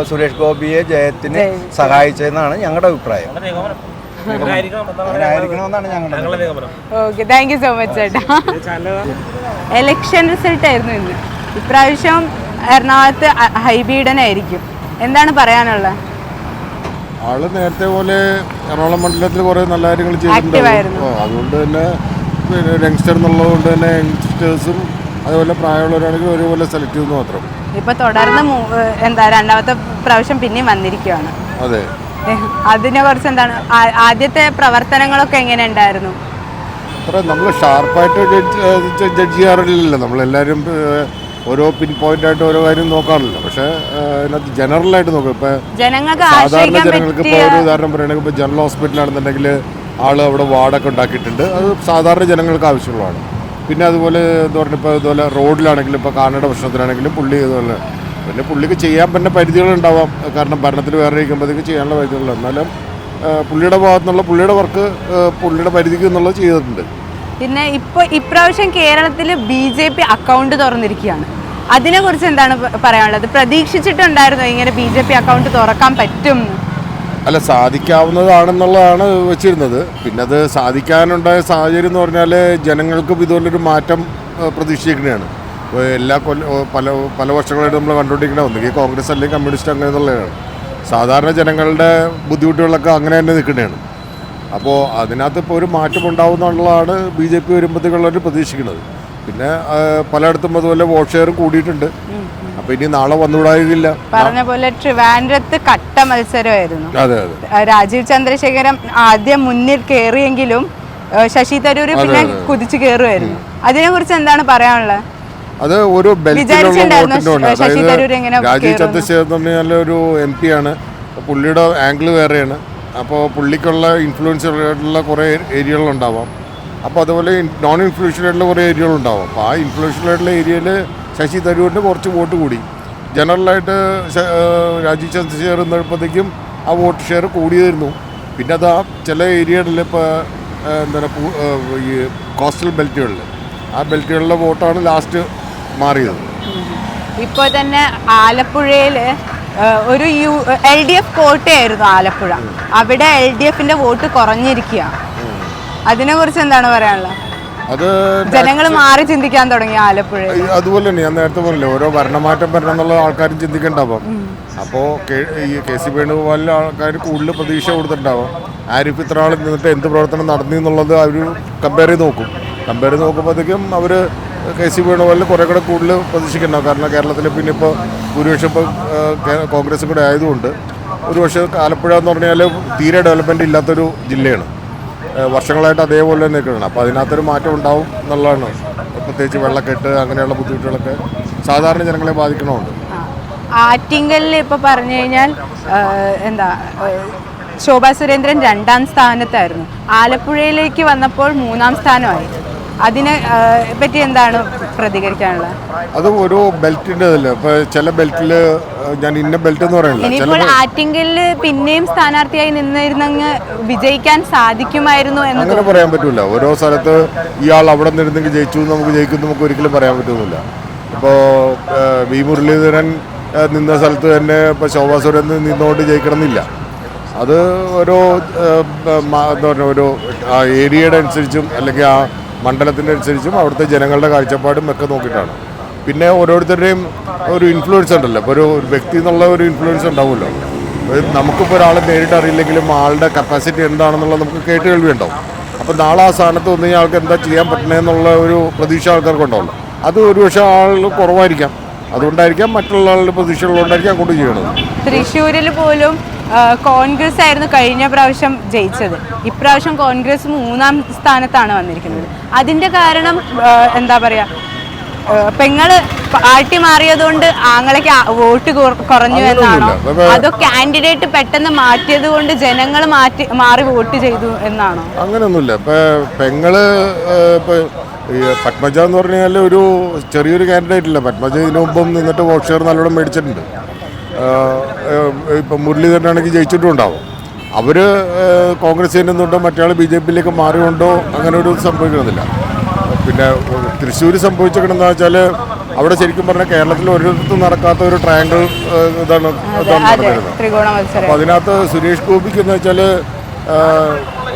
സുരേഷ് ഗോപിയെ ജയത്തിന് സഹായിച്ചതെന്നാണ് ഞങ്ങളുടെ അഭിപ്രായം. Okay thank you so much ചേട്ടാ. എലക്ഷൻ റിസൾട്ട് ആയിരുന്നു ഇന്ന്. ഇപ്രാവശ്യം എറണാകുളത്ത് ഹൈബീഡനായിരിക്കും. എന്താണ് പറയാനുള്ളത് ആൾ നേരത്തെ പോലെ എറണാകുളം മണ്ഡലത്തിൽ കുറേ നല്ല കാര്യങ്ങൾ ചെയ്തിട്ടുണ്ടായിരുന്നു ചെയ്തിട്ടുണ്ട് അതുകൊണ്ട് തന്നെ യങ്സ്റ്റർ എന്നുള്ളത് കൊണ്ട് തന്നെ യങ്സ്റ്റേഴ്സും അതുപോലെ പ്രായമുള്ളവരാണെങ്കിൽ ഒരുപോലെ സെലക്ട് ചെയ്യുന്നു മാത്രം. ഇപ്പൊ തുടർന്ന് മൂ- എന്താ രണ്ടാമത്തെ പ്രാവശ്യം പിന്നെയും വന്നിരിക്കുകയാണ് അതെ. അതിനെ കുറിച്ച് എന്താണ്? ആ- ആദ്യത്തെ പ്രവർത്തനങ്ങളൊക്കെ എങ്ങനെ ഉണ്ടായിരുന്നു? അത്ര നമ്മൾ ഷാർപ്പായിട്ട് ജഡ്ജ് ജഡ്ജ് ചെയ്യാറില്ലല്ലോ. നമ്മളെല്ലാവരും ഏഹ്, ഓരോ പിൻ പോയിന്റ് ആയിട്ട് ഓരോ കാര്യം നോക്കാറില്ല. പക്ഷേ ഏഹ്, അതിനകത്ത് ജനറലായിട്ട് നോക്കും. ഇപ്പം ജനങ്ങൾക്ക് സാധാരണ ആശ്രയിക്കാൻ ജനങ്ങൾക്ക് ഇപ്പോൾ പറ്റിയ ഒരു ഉദാഹരണം പറയുകയാണെങ്കിൽ ഇപ്പോൾ ജനറൽ ഹോസ്പിറ്റലാണെന്നുണ്ടെങ്കിൽ ആൾ അവിടെ വാർഡൊക്കെ ഉണ്ടാക്കിയിട്ടുണ്ട്. അത് സാധാരണ ജനങ്ങൾക്ക് ആവശ്യമുള്ളതാണ്. പിന്നെ അതുപോലെ എന്താ പറയുക ഇപ്പോൾ ഇതുപോലെ റോഡിലാണെങ്കിലും ഇപ്പോൾ കാനഡ പ്രശ്നത്തിലാണെങ്കിലും പുള്ളി ഇതുപോലെ പിന്നെ പുള്ളിക്ക് ചെയ്യാൻ പറ്റുന്ന പരിധികളുണ്ടാവാം. കാരണം ഭരണത്തിൽ വേറെ ഇരിക്കുമ്പോഴത്തേക്ക് ചെയ്യാനുള്ള പരിധികളുണ്ട്. എന്നാലും പുള്ളിയുടെ ഭാഗത്തു നിന്നുള്ള പുള്ളിയുടെ വർക്ക് പുള്ളിയുടെ പരിധിക്ക് എന്നുള്ളത് ചെയ്തിട്ടുണ്ട്. പിന്നെ ഇപ്പോൾ ഇപ്രാവശ്യം കേരളത്തിൽ ബി ജെ പി അക്കൗണ്ട് തുറന്നിരിക്കുകയാണ്. അതിനെക്കുറിച്ച് എന്താണ് പറയാനുള്ളത്? പ്രതീക്ഷിച്ചിട്ടുണ്ടായിരുന്നു ഇങ്ങനെ ബി ജെ പി അക്കൗണ്ട് തുറക്കാൻ പറ്റും? അല്ല സാധിക്കാവുന്നതാണെന്നുള്ളതാണ് വെച്ചിരുന്നത്. പിന്നെ അത് സാധിക്കാനുണ്ടായ സാഹചര്യം എന്ന് പറഞ്ഞാൽ ജനങ്ങൾക്കും ഇതുപോലൊരു മാറ്റം പ്രതീക്ഷിക്കുന്നതാണ് എല്ലാ കൊല്ല പല പല വർഷങ്ങളായിട്ട് നമ്മൾ കണ്ടുകൊണ്ടിരിക്കുന്ന ഒന്നുകിൽ കോൺഗ്രസ് അല്ലെങ്കിൽ കമ്മ്യൂണിസ്റ്റ് അങ്ങനെ എന്നുള്ളതാണ്. സാധാരണ ജനങ്ങളുടെ ബുദ്ധിമുട്ടുകളൊക്കെ അങ്ങനെ തന്നെ നിൽക്കുന്നതാണ്. അപ്പോൾ അതിനകത്ത് ഇപ്പോൾ ഒരു മാറ്റം ഉണ്ടാവുമെന്നുള്ളതാണ് ബി ജെ പി വരുമ്പോഴത്തേക്കുള്ളവർ പ്രതീക്ഷിക്കുന്നത്. പിന്നെ പലയിടത്തും അതുപോലെ വോട്ട് ഷെയർ കൂടിയിട്ടുണ്ട്. അപ്പോൾ ഇനി നാളെ വന്നുകൂടായില്ല. പറഞ്ഞ പോലെ ട്രിവാൻഡ്രത്ത് കട്ട മത്സരമായിരുന്നു. അതെ അതെ. രാജീവ് ചന്ദ്രശേഖരൻ ആദ്യം മുന്നിൽ കയറിയെങ്കിലും ശശി തരൂർ പിന്നെ കുതിച്ചു കയറുമായിരുന്നു അതിനെ കുറിച്ച് എന്താണ് പറയാനുള്ളത്? അത് ഒരു രാജീവ് ചന്ദ്രശേഖരൻ ഒരു എം പി ആണ്. പുള്ളിയുടെ ആംഗിൾ വേറെയാണ്. അപ്പോൾ പുള്ളിക്കുള്ള ഇൻഫ്ലുവൻസ് ആയിട്ടുള്ള കുറേ ഏരിയകളുണ്ടാവാം. അപ്പോൾ അതുപോലെ നോൺ ഇൻഫ്ലുവൻഷ്യൽ ആയിട്ടുള്ള കുറേ ഏരിയകളുണ്ടാവും. അപ്പോൾ ആ ഇൻഫ്ലുവൻഷ്യൽ ആയിട്ടുള്ള ഏരിയയിൽ ശശി തരൂരിന് കുറച്ച് വോട്ട് കൂടി. ജനറലായിട്ട് രാജീവ് ചന്ദ്ര രാജീവ് ചന്ദ്രശേഖർ എന്നപ്പോഴത്തേക്കും ആ വോട്ട് ഷെയർ കൂടിയായിരുന്നു. പിന്നെ അത് ആ ചില ഏരിയകളിൽ ഇപ്പോൾ എന്താണ് പറയുക ഈ കോസ്റ്റൽ ബെൽറ്റുകളിൽ ആ ബെൽറ്റുകളിലെ വോട്ടാണ് ലാസ്റ്റ് മാറിയത്. ഇപ്പോൾ തന്നെ ആലപ്പുഴയിൽ ഒരു യു എൽ ഡി എഫ് കോട്ടയായിരുന്നു ആലപ്പുഴ. അവിടെ എൽ ഡി എഫിന്റെ വോട്ട് കുറഞ്ഞിരിക്കുക അതിനെക്കുറിച്ച് എന്താണ് പറയാനുള്ളത്? അത് ജനങ്ങൾ മാറി ചിന്തിക്കാൻ തുടങ്ങി ആലപ്പുഴ അതുപോലെ തന്നെ ഞാൻ നേരത്തെ പറഞ്ഞില്ലേ ഓരോ ഭരണമാറ്റം വരണം എന്നുള്ള ആൾക്കാരും ചിന്തിക്കണ്ടാവും. അപ്പോൾ ഈ കെ സി വേണുഗോപാലിലെ ആൾക്കാർ കൂടുതൽ പ്രതീക്ഷ കൊടുത്തിട്ടുണ്ടാവും. ആരിഫ് ഇത്ര ആൾ നിന്നിട്ട് എന്ത് പ്രവർത്തനം നടന്നു എന്നുള്ളത് അവർ കമ്പയർ ചെയ്ത് നോക്കും. കമ്പയർ ചെയ്ത് നോക്കുമ്പോഴത്തേക്കും അവർ കെ സി വേണുഗോപാലിൽ കുറേ കൂടെ കൂടുതൽ പ്രതീക്ഷിക്കണ്ടാവും. കാരണം കേരളത്തിൽ പിന്നെ ഇപ്പോൾ ഭൂരിപക്ഷം ഇപ്പോൾ കോൺഗ്രസ് കൂടെ ആയതുകൊണ്ട് ഒരു പക്ഷേ ആലപ്പുഴ എന്ന് പറഞ്ഞാൽ തീരെ ഡെവലപ്മെന്റ് ഇല്ലാത്തൊരു ജില്ലയാണ്. വർഷങ്ങളായിട്ട് അതേപോലെ തന്നെ നിൽക്കണം അപ്പോൾ അതിനകത്തൊരു മാറ്റം ഉണ്ടാവും എന്നുള്ളതാണ്. പ്രത്യേകിച്ച് വെള്ളക്കെട്ട് അങ്ങനെയുള്ള ബുദ്ധിമുട്ടുകളൊക്കെ സാധാരണ ജനങ്ങളെ ബാധിക്കണമുണ്ട്. ആറ്റിങ്കലിൽ ഇപ്പോൾ പറഞ്ഞു കഴിഞ്ഞാൽ എന്താ ശോഭാ സുരേന്ദ്രൻ രണ്ടാം സ്ഥാനത്തായിരുന്നു. ആലപ്പുഴയിലേക്ക് വന്നപ്പോൾ മൂന്നാം സ്ഥാനമായി. അതിനെ പറ്റി എന്താണ് പ്രതികരിക്കാനുള്ളത്? അത് ഓരോ ബെൽറ്റിന്റെ ഇതല്ലേ. ചില ബെൽറ്റിൽ ഞാൻ ഇന്ന ബെൽറ്റ് എന്ന് പറയുന്നത് ഇനിയിപ്പോൾ ആറ്റിങ്കലിൽ പിന്നെയും സ്ഥാനാർത്ഥിയായി നിന്നിരുന്നെങ്കിൽ വിജയിക്കാൻ സാധിക്കുമായിരുന്നു എന്ന് അങ്ങനെ പറയാൻ പറ്റില്ല ഓരോ സ്ഥലത്ത് ഇയാൾ അവിടെ നിന്നിരുന്നെങ്കിൽ ജയിച്ചു നമുക്ക് ജയിക്കും നമുക്ക് ഒരിക്കലും പറയാൻ പറ്റുന്നില്ല. ഇപ്പോൾ വി മുരളീധരൻ നിന്ന സ്ഥലത്ത് തന്നെ ഇപ്പോൾ ശോഭാ സുരേന്ദ്രൻ നിന്നുകൊണ്ട് ജയിക്കണമെന്നില്ല. അത് ഓരോ എന്താ പറയുക ഒരു ഏരിയയുടെ അനുസരിച്ചും അല്ലെങ്കിൽ ആ മണ്ഡലത്തിന്റെ അനുസരിച്ചും അവിടുത്തെ ജനങ്ങളുടെ കാഴ്ചപ്പാടും ഒക്കെ നോക്കിയിട്ടാണ്. പിന്നെ ഓരോരുത്തരുടെയും ഒരു ഇൻഫ്ലുവൻസ് ഉണ്ടല്ലോ. ഇപ്പോൾ ഒരു വ്യക്തി എന്നുള്ള ഒരു ഇൻഫ്ലുവൻസ് ഉണ്ടാവുമല്ലോ. നമുക്കിപ്പോൾ ഒരാളെ നേരിട്ട് അറിയില്ലെങ്കിലും ആളുടെ കപ്പാസിറ്റി എന്താണെന്നുള്ളത് നമുക്ക് കേട്ട് കേൾവി ഉണ്ടാവും അപ്പോൾ നാളെ ആ സ്ഥാനത്ത് വന്നു കഴിഞ്ഞാൽ ആൾക്ക് എന്താ ചെയ്യാൻ പറ്റണേന്നുള്ള ഒരു പ്രതീക്ഷ ആൾക്കാർക്ക് ഉണ്ടാവുള്ളൂ അത് ഒരുപക്ഷെ ആൾ കുറവായിരിക്കാം. അതുകൊണ്ടായിരിക്കാം മറ്റുള്ള ആളുടെ പ്രതീക്ഷകളുണ്ടായിരിക്കാം അങ്ങോട്ട് ചെയ്യണത്. തൃശ്ശൂരിൽ പോലും കോൺഗ്രസ് ആയിരുന്നു കഴിഞ്ഞ പ്രാവശ്യം ജയിച്ചത്. ഇപ്രാവശ്യം കോൺഗ്രസ് മൂന്നാം സ്ഥാനത്താണ് വന്നിരിക്കുന്നത്. അതിന്റെ കാരണം എന്താ പറയാ ആ, പെങ്ങൾ പാർട്ടി മാറിയതുകൊണ്ട് ആങ്ങളയ്ക്ക് വോട്ട് കുറഞ്ഞു എന്നാണോ? അതോ കാൻഡിഡേറ്റ് പെട്ടെന്ന് മാറ്റിയത് കൊണ്ട് ജനങ്ങൾ മാറ്റി മാറി വോട്ട് ചെയ്തു എന്നാണോ? അങ്ങനെയൊന്നുമില്ല ഇപ്പൊ പെങ്ങൾ ഇപ്പൊ പത്മജ എന്ന് പറഞ്ഞു കഴിഞ്ഞാൽ ഒരു ചെറിയൊരു കാൻഡിഡേറ്റ് ഇല്ല. പത്മജ ഇതിനു മുമ്പും നിന്നിട്ട് വോട്ട് ഷെയർ നല്ലോണം മേടിച്ചിട്ടുണ്ട്. ഇപ്പം മുരളീധരനാണെങ്കിൽ ജയിച്ചിട്ടുണ്ടാവും. അവർ കോൺഗ്രസ് നിന്നുണ്ടോ മറ്റേ ബി ജെ പിയിലേക്ക് മാറിയുണ്ടോ അങ്ങനെ ഒരു സംഭവിക്കണമെന്നില്ല പിന്നെ തൃശ്ശൂർ സംഭവിച്ചിരിക്കണമെന്ന് വെച്ചാൽ അവിടെ ശരിക്കും പറഞ്ഞാൽ കേരളത്തിൽ ഒരിടത്തും നടക്കാത്ത ഒരു ട്രയാങ്കിൾ ഇതാണ് നടന്നിരുന്നത് അപ്പോൾ അതിനകത്ത് സുരേഷ് ഗോപിക്ക് എന്ന് വെച്ചാൽ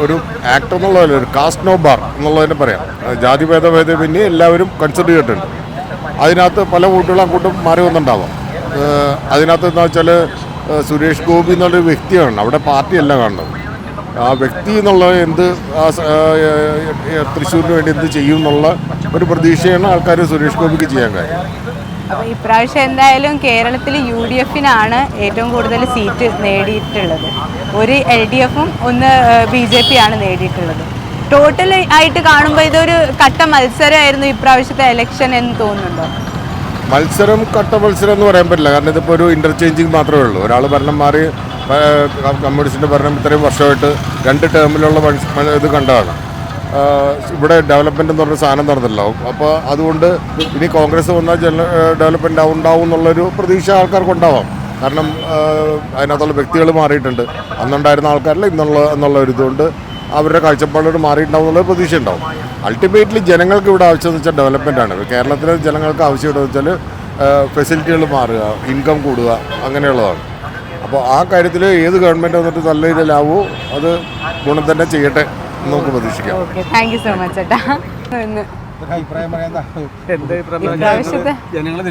ഒരു ആക്ടർ എന്നുള്ളതല്ല ഒരു കാസ്റ്റ് നോ ബാർ എന്നുള്ളതിനെ പറയാം. ജാതി ഭേദഭേദ പിന്നെ എല്ലാവരും കൺസിഡർ ചെയ്തിട്ടുണ്ട്. അതിനകത്ത് പല വോട്ടുകളും അങ്ങോട്ടും മാറി വന്നിട്ടുണ്ടാവാം. അതിനകത്ത് എന്താ വെച്ചാൽ സുരേഷ് ഗോപി എന്നുള്ളൊരു വ്യക്തിയാണ്. അവിടെ പാർട്ടിയല്ല കാണുന്നത്. ആ വ്യക്തി എന്നുള്ള എന്ത് തൃശ്ശൂരിന് വേണ്ടി എന്ത് ചെയ്യും എന്നുള്ള ഒരു പ്രതീക്ഷയാണ് ആൾക്കാർ സുരേഷ് ഗോപിക്ക് ചെയ്യാൻ കാര്യം അപ്പോൾ ഇപ്രാവശ്യം എന്തായാലും കേരളത്തിൽ യു ഡി എഫിനാണ് ഏറ്റവും കൂടുതൽ സീറ്റ് നേടിയിട്ടുള്ളത്. ഒരു എൽ ഡി എഫും ഒന്ന് ബി ജെ പി ആണ് നേടിയിട്ടുള്ളത്. ടോട്ടൽ ആയിട്ട് കാണുമ്പോൾ ഇതൊരു കട്ട മത്സരമായിരുന്നു ഇപ്രാവശ്യത്തെ ഇലക്ഷൻ എന്ന് തോന്നുന്നുണ്ടോ? മത്സരം കട്ട മത്സരം എന്ന് പറയാൻ പറ്റില്ല. കാരണം ഇതിപ്പോൾ ഒരു ഇന്റർചേഞ്ചിങ് മാത്രമേ ഉള്ളൂ. ഒരാൾ ഭരണം മാറി കമ്മ്യൂണിസ്റ്റിന്റെ ഭരണം ഇത്രയും വർഷമായിട്ട് രണ്ട് ടേമിലുള്ള ഇത് കണ്ടതാണ്. ഇവിടെ ഡെവലപ്മെന്റ് എന്ന് പറഞ്ഞ സാധനം നടന്നില്ല അപ്പോൾ അതുകൊണ്ട് ഇനി കോൺഗ്രസ് വന്നാൽ ജന ഡെവലപ്മെന്റ് ഉണ്ടാവും എന്നുള്ളൊരു പ്രതീക്ഷ ആൾക്കാർക്ക് ഉണ്ടാവാം കാരണം അതിനകത്തുള്ള വ്യക്തികൾ മാറിയിട്ടുണ്ട്. അന്നുണ്ടായിരുന്ന ആൾക്കാരിൽ ഇന്നുള്ള എന്നുള്ള ഒരു ഇതുകൊണ്ട് അവരുടെ കാഴ്ചപ്പാടുകൾ മാറിയിട്ടുണ്ടാവും എന്നുള്ള പ്രതീക്ഷ ഉണ്ടാവും. അൾട്ടിമേറ്റ്ലി ജനങ്ങൾക്ക് ഇവിടെ ആവശ്യമെന്ന് വെച്ചാൽ ഡെവലപ്മെന്റ് ആണ്. കേരളത്തിലെ ജനങ്ങൾക്ക് ആവശ്യം എന്ന് വെച്ചാൽ ഫെസിലിറ്റികൾ മാറുക ഇൻകം കൂടുക അങ്ങനെയുള്ളതാണ്. അപ്പോൾ ആ കാര്യത്തിൽ ഏത് ഗവൺമെന്റ് വന്നിട്ട് നല്ല രീതിയിലാവോ അത് ഗുണം തന്നെ ചെയ്യട്ടെ എന്ന് നമുക്ക് പ്രതീക്ഷിക്കാം. Okay thank you so much ചേട്ടാ. ജനങ്ങളെ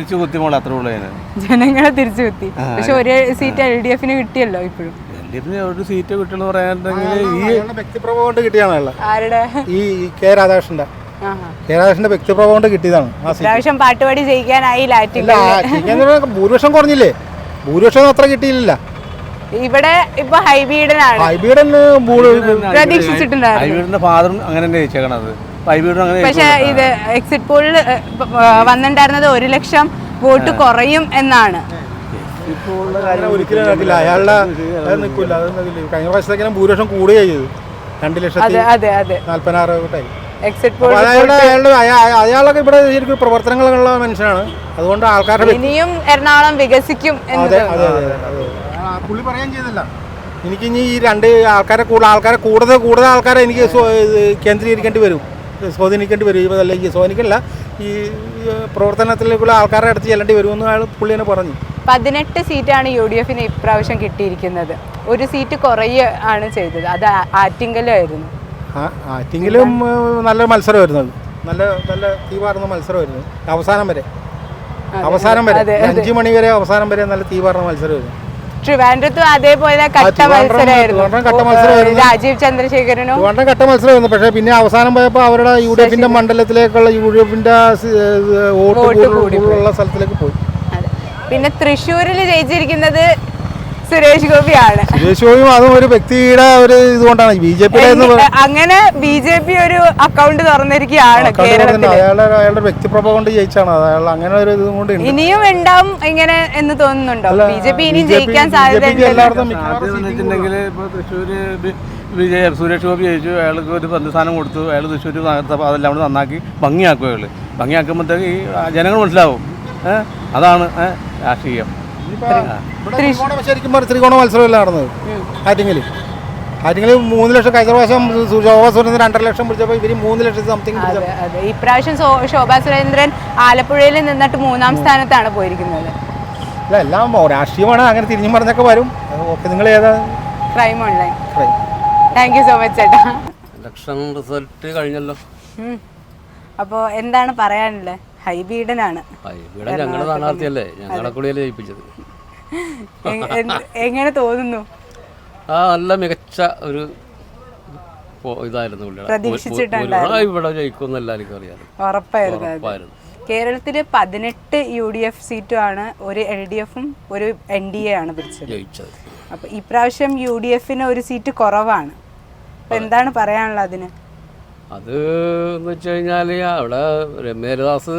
തിരിച്ചു കുത്തി പക്ഷെ ഒരേ സീറ്റ് എൽ ഡി എഫിന് കിട്ടിയല്ലോ ഇപ്പോഴും. എൽ ഒരു സീറ്റ് കിട്ടണമെന്ന് പറയാനുണ്ടെങ്കിൽ ഈ വ്യക്തിപ്രഭ കൊണ്ട് കിട്ടിയാണല്ലോ ആരുടെ? ഈ കെ രാധാകൃഷ്ണന്റെ. ആഹാ. കെ രാധാകൃഷ്ണന്റെ വ്യക്തിപ്രഭ കൊണ്ട് കിട്ടിയതാണ് അത്യാവശ്യം പാട്ടുപാടി ജയിക്കാനായില്ല ഭൂരിപക്ഷം കുറഞ്ഞില്ലേ? ഭൂരിപക്ഷം അത്ര കിട്ടിയില്ല. ഇവിടെ ഇപ്പൊ ഹൈബീഡനാണ്. ഹൈബീഡന് പ്രതീക്ഷിച്ചിട്ടുണ്ടായിരുന്നു. ഹൈബീഡിന്റെ ഫാദറും അങ്ങനെ തന്നെ ജയിച്ചേക്കണത്. പക്ഷെ ഇത് എക്സിറ്റ് പോളിൽ വന്നിട്ടുണ്ടായിരുന്നത് ഒരു ലക്ഷം വോട്ട് കുറയും എന്നാണ്. ഒരിക്കലും നടക്കില്ല അയാളുടെ അത് നിൽക്കില്ല. അത് നിൽക്കില്ല. കഴിഞ്ഞ പ്രാവശ്യത്തേക്കിനും ഭൂരിപക്ഷം കൂടുകയാണ് ചെയ്തു രണ്ട് ലക്ഷത്തി അതെ അതെ അതെ. നാല്പതിനാറ് വോട്ടായി എക്സിറ്റ് അപ്പോൾ പോൾ അയാളുടെ അയാളുടെ അയാ- അയാളൊക്കെ ഇവിടെ ശരിക്കും പ്രവർത്തനങ്ങളുള്ള മനുഷ്യനാണ്. അതുകൊണ്ട് ആൾക്കാരുടെ ഇനിയും എറണാകുളം വികസിക്കും എന്ന് അതെ അതെ അതെ അതെ. ആ, പുള്ളി പറയാൻ ചെയ്തില്ല എനിക്ക് ഇനി ഈ രണ്ട് ആൾക്കാരെ കൂടുതൽ ആൾക്കാരെ കൂടുതൽ കൂടുതൽ ആൾക്കാരെ എനിക്ക് കേന്ദ്രീകരിക്കേണ്ടി വരും. സ്വാധീനിക്കേണ്ടി വരും. ഇപ്പോൾ അല്ലെങ്കിൽ സ്വാധീനിക്കില്ല ഈ ഈ പ്രവർത്തനത്തിലേക്കുള്ള ആൾക്കാരുടെ അടുത്ത് ചെല്ലേണ്ടി വരുമെന്ന് അയാൾ പുള്ളി തന്നെ പറഞ്ഞു. പതിനെട്ട് സീറ്റാണ് യു ഡി എഫിന് ഇപ്രാവശ്യം കിട്ടിയിരിക്കുന്നത്. ഒരു സീറ്റ് കുറയുക ആണ് ചെയ്തത്. അത് ആറ്റിങ്കലായിരുന്നു. ആ ആറ്റിങ്ങിലും നല്ല മത്സരമായിരുന്നു നല്ല നല്ല തീവാർന്ന മത്സരമായിരുന്നു. അവസാനം വരെ. അവസാനം വരെ. അഞ്ചു മണി വരെ അവസാനം വരെ നല്ല തീവാർന്ന മത്സരമായിരുന്നു. ട്രിവാൻഡ്രത്തും അതേപോലെ കട്ട മത്സരമായിരുന്നു. കട്ട. രാജീവ് ചന്ദ്രശേഖരനും? ട്രിവാൻഡ്രം ഘട്ട മത്സരമായിരുന്നു. പക്ഷേ പിന്നെ അവസാനം പോയപ്പോൾ അവരുടെ യു ഡി എഫിന്റെ മണ്ഡലത്തിലേക്കുള്ള യു ഡി എഫിന്റെ വോട്ട് കൂടുതലുള്ള സ്ഥലത്തിലേക്ക് പോയി. പിന്നെ തൃശ്ശൂരിൽ ജയിച്ചിരിക്കുന്നത് സുരേഷ് ഗോപിയാണ്. സുരേഷ് ഗോപിയും അതും ഒരു വ്യക്തിയുടെ ഒരു ഇതുകൊണ്ടാണ്. ബി ജെ പി അങ്ങനെ ബി ജെ പി ഒരു അക്കൗണ്ട് തുറന്നിരിക്കുകയാണ് കേരളത്തിൽ അയാളുടെ വ്യക്തിപ്രഭ കൊണ്ട് ജയിച്ചാണ്. അയാൾ അങ്ങനെ ഒരു ഇതും കൊണ്ട് ഇനിയും ഉണ്ടാവും ഇങ്ങനെ എന്ന് തോന്നുന്നുണ്ടോ? ബി ജെ പി ഇനിയും ജയിക്കാൻ BJP സാധ്യത ക്ക് എല്ലായിടത്തും മിക്കവാറും ആദ്യം seating വെച്ചിട്ടുണ്ടെങ്കിൽ ഇപ്പോൾ തൃശ്ശൂർ വിജയ സുരേഷ് ഗോപി ജയിച്ചു. അയാൾക്ക് ഒരു പ്രതിസ്ഥാനം കൊടുത്തു. അയാൾ തൃശ്ശൂർ അതെല്ലാം കൂടെ നന്നാക്കി ഭംഗിയാക്കും അയാൾ ഭംഗിയാക്കുമ്പോഴത്തേക്ക് ഈ ജനങ്ങൾ മനസ്സിലാവും. അതാണ് രാഷ്ട്രീയം. ശരിക്കും ത്രികോണ മത്സരമല്ല നടന്നത്? ആറ്റിങ്ങിൽ ആറ്റിങ്ങിൽ മൂന്ന് ലക്ഷം കഴിഞ്ഞ പ്രാവശ്യം ശോഭാ സുരേന്ദ്രൻ രണ്ടര ലക്ഷം പിടിച്ചപ്പോൾ ഇവർ മൂന്ന് ലക്ഷം സംതിങ് ഇപ്രാവശ്യം സോ- ശോഭാ സുരേന്ദ്രൻ ആലപ്പുഴയിൽ നിന്നിട്ട് മൂന്നാം സ്ഥാനത്താണ് പോയിരിക്കുന്നത്. അല്ല എല്ലാം രാഷ്ട്രീയമാണ്. അങ്ങനെ തിരിഞ്ഞു പറഞ്ഞൊക്കെ വരും. ഓക്കെ. നിങ്ങൾ ഏതാ? Crime online Crime. Thank you so much ചേട്ടാ. ഇലക്ഷൻ റിസൾട്ട് കഴിഞ്ഞല്ലോ. അപ്പോൾ അപ്പോ എന്താണ് പറയാനുള്ളത് ഹൈബീഡനാണ്. ഞങ്ങളുടെ സ്ഥാനാർത്ഥിയല്ലേ? ഞങ്ങളെ കൂടിയല്ലേ ജയിപ്പിച്ചത്. എ- എന്ത്- എങ്ങനെ തോന്നുന്നു? ആ നല്ല മികച്ച ഒരു ഇതായിരുന്നു ഇവിടെ ഉറപ്പായിരുന്നു കേരളത്തിൽ പതിനെട്ട് യു ഡി എഫ് സീറ്റുമാണ് ഒരു എൽ ഡി എഫും ഒരു എൻ ഡി എ ആണ് പിടിച്ചത് അപ്പോൾ അപ്പൊ ഇപ്രാവശ്യം യു ഡി എഫിന് ഒരു സീറ്റ് കുറവാണ്. അപ്പൊ എന്താണ് പറയാനുള്ളത് അതിന്? അത് എന്ന് വെച്ച് കഴിഞ്ഞാൽ അവിടെ രമ്യഹരിദാസ്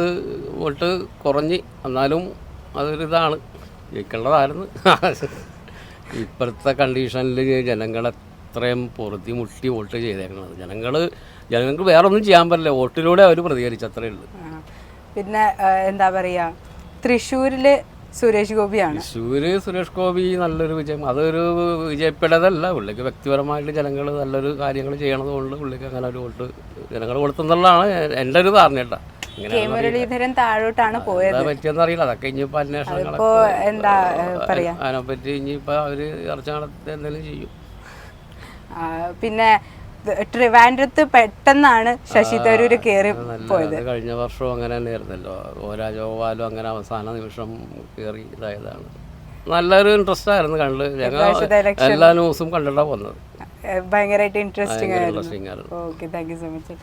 വോട്ട് കുറഞ്ഞ് എന്നാലും അതൊരിതാണ് ജയിക്കേണ്ടതായിരുന്നു. ഇപ്പോഴത്തെ കണ്ടീഷനിൽ ജനങ്ങൾ എത്രയും പൊറുതി മുട്ടി വോട്ട് ചെയ്തേക്കുന്നത് ജനങ്ങൾ ജനങ്ങൾക്ക് വേറെ ഒന്നും ചെയ്യാൻ പറ്റില്ല. വോട്ടിലൂടെ അവർ പ്രതികരിച്ചത്രേ ഉള്ളൂ. പിന്നെ എന്താ പറയുക തൃശ്ശൂരിൽ സുരേഷ് ഗോപിയാണ്. തൃശ്ശൂര് സുരേഷ് ഗോപി നല്ലൊരു വിജയം. അതൊരു വിജയപ്പെടതല്ല പുള്ളിക്ക് വ്യക്തിപരമായിട്ട് ജനങ്ങൾ നല്ലൊരു കാര്യങ്ങൾ ചെയ്യണത് കൊണ്ട് പുള്ളിക്ക് അങ്ങനെ ഒരു വോട്ട് ജനങ്ങൾ കൊടുത്തെന്നുള്ളതാണ് എന്റെ ഒരു ധാരണ കെ. മുരളീധരൻ താഴോട്ടാണ് പോയത്. പറ്റിയെന്നറിയില്ല. അതൊക്കെ ഇനിയിപ്പോ അന്വേഷണങ്ങളൊക്കെ എന്താ പറയാ? അതിനെപ്പറ്റി ഇനിയിപ്പോ അവർ ചർച്ച നടത്തി എന്തെങ്കിലും ചെയ്യും. പിന്നെ ട്രിവാൻഡ്രത്ത് പെട്ടെന്നാണ് ശശി തരൂര് കയറി പോയത്. കഴിഞ്ഞ വർഷവും അങ്ങനെ തന്നെയായിരുന്നല്ലോ. ഓ രാജഗോപാലും അങ്ങനെ അവസാന നിമിഷം കയറി ഇതായതാണ്. നല്ലൊരു ഇൻട്രസ്റ്റ് ആയിരുന്നു കണ്ട്. ഞങ്ങൾ എല്ലാ ന്യൂസും കണ്ടിട്ടാണ് വന്നത് ഭയങ്കരമായിട്ട് ഇൻട്രസ്റ്റിംഗ് ആയിരുന്നു. Okay thank you so much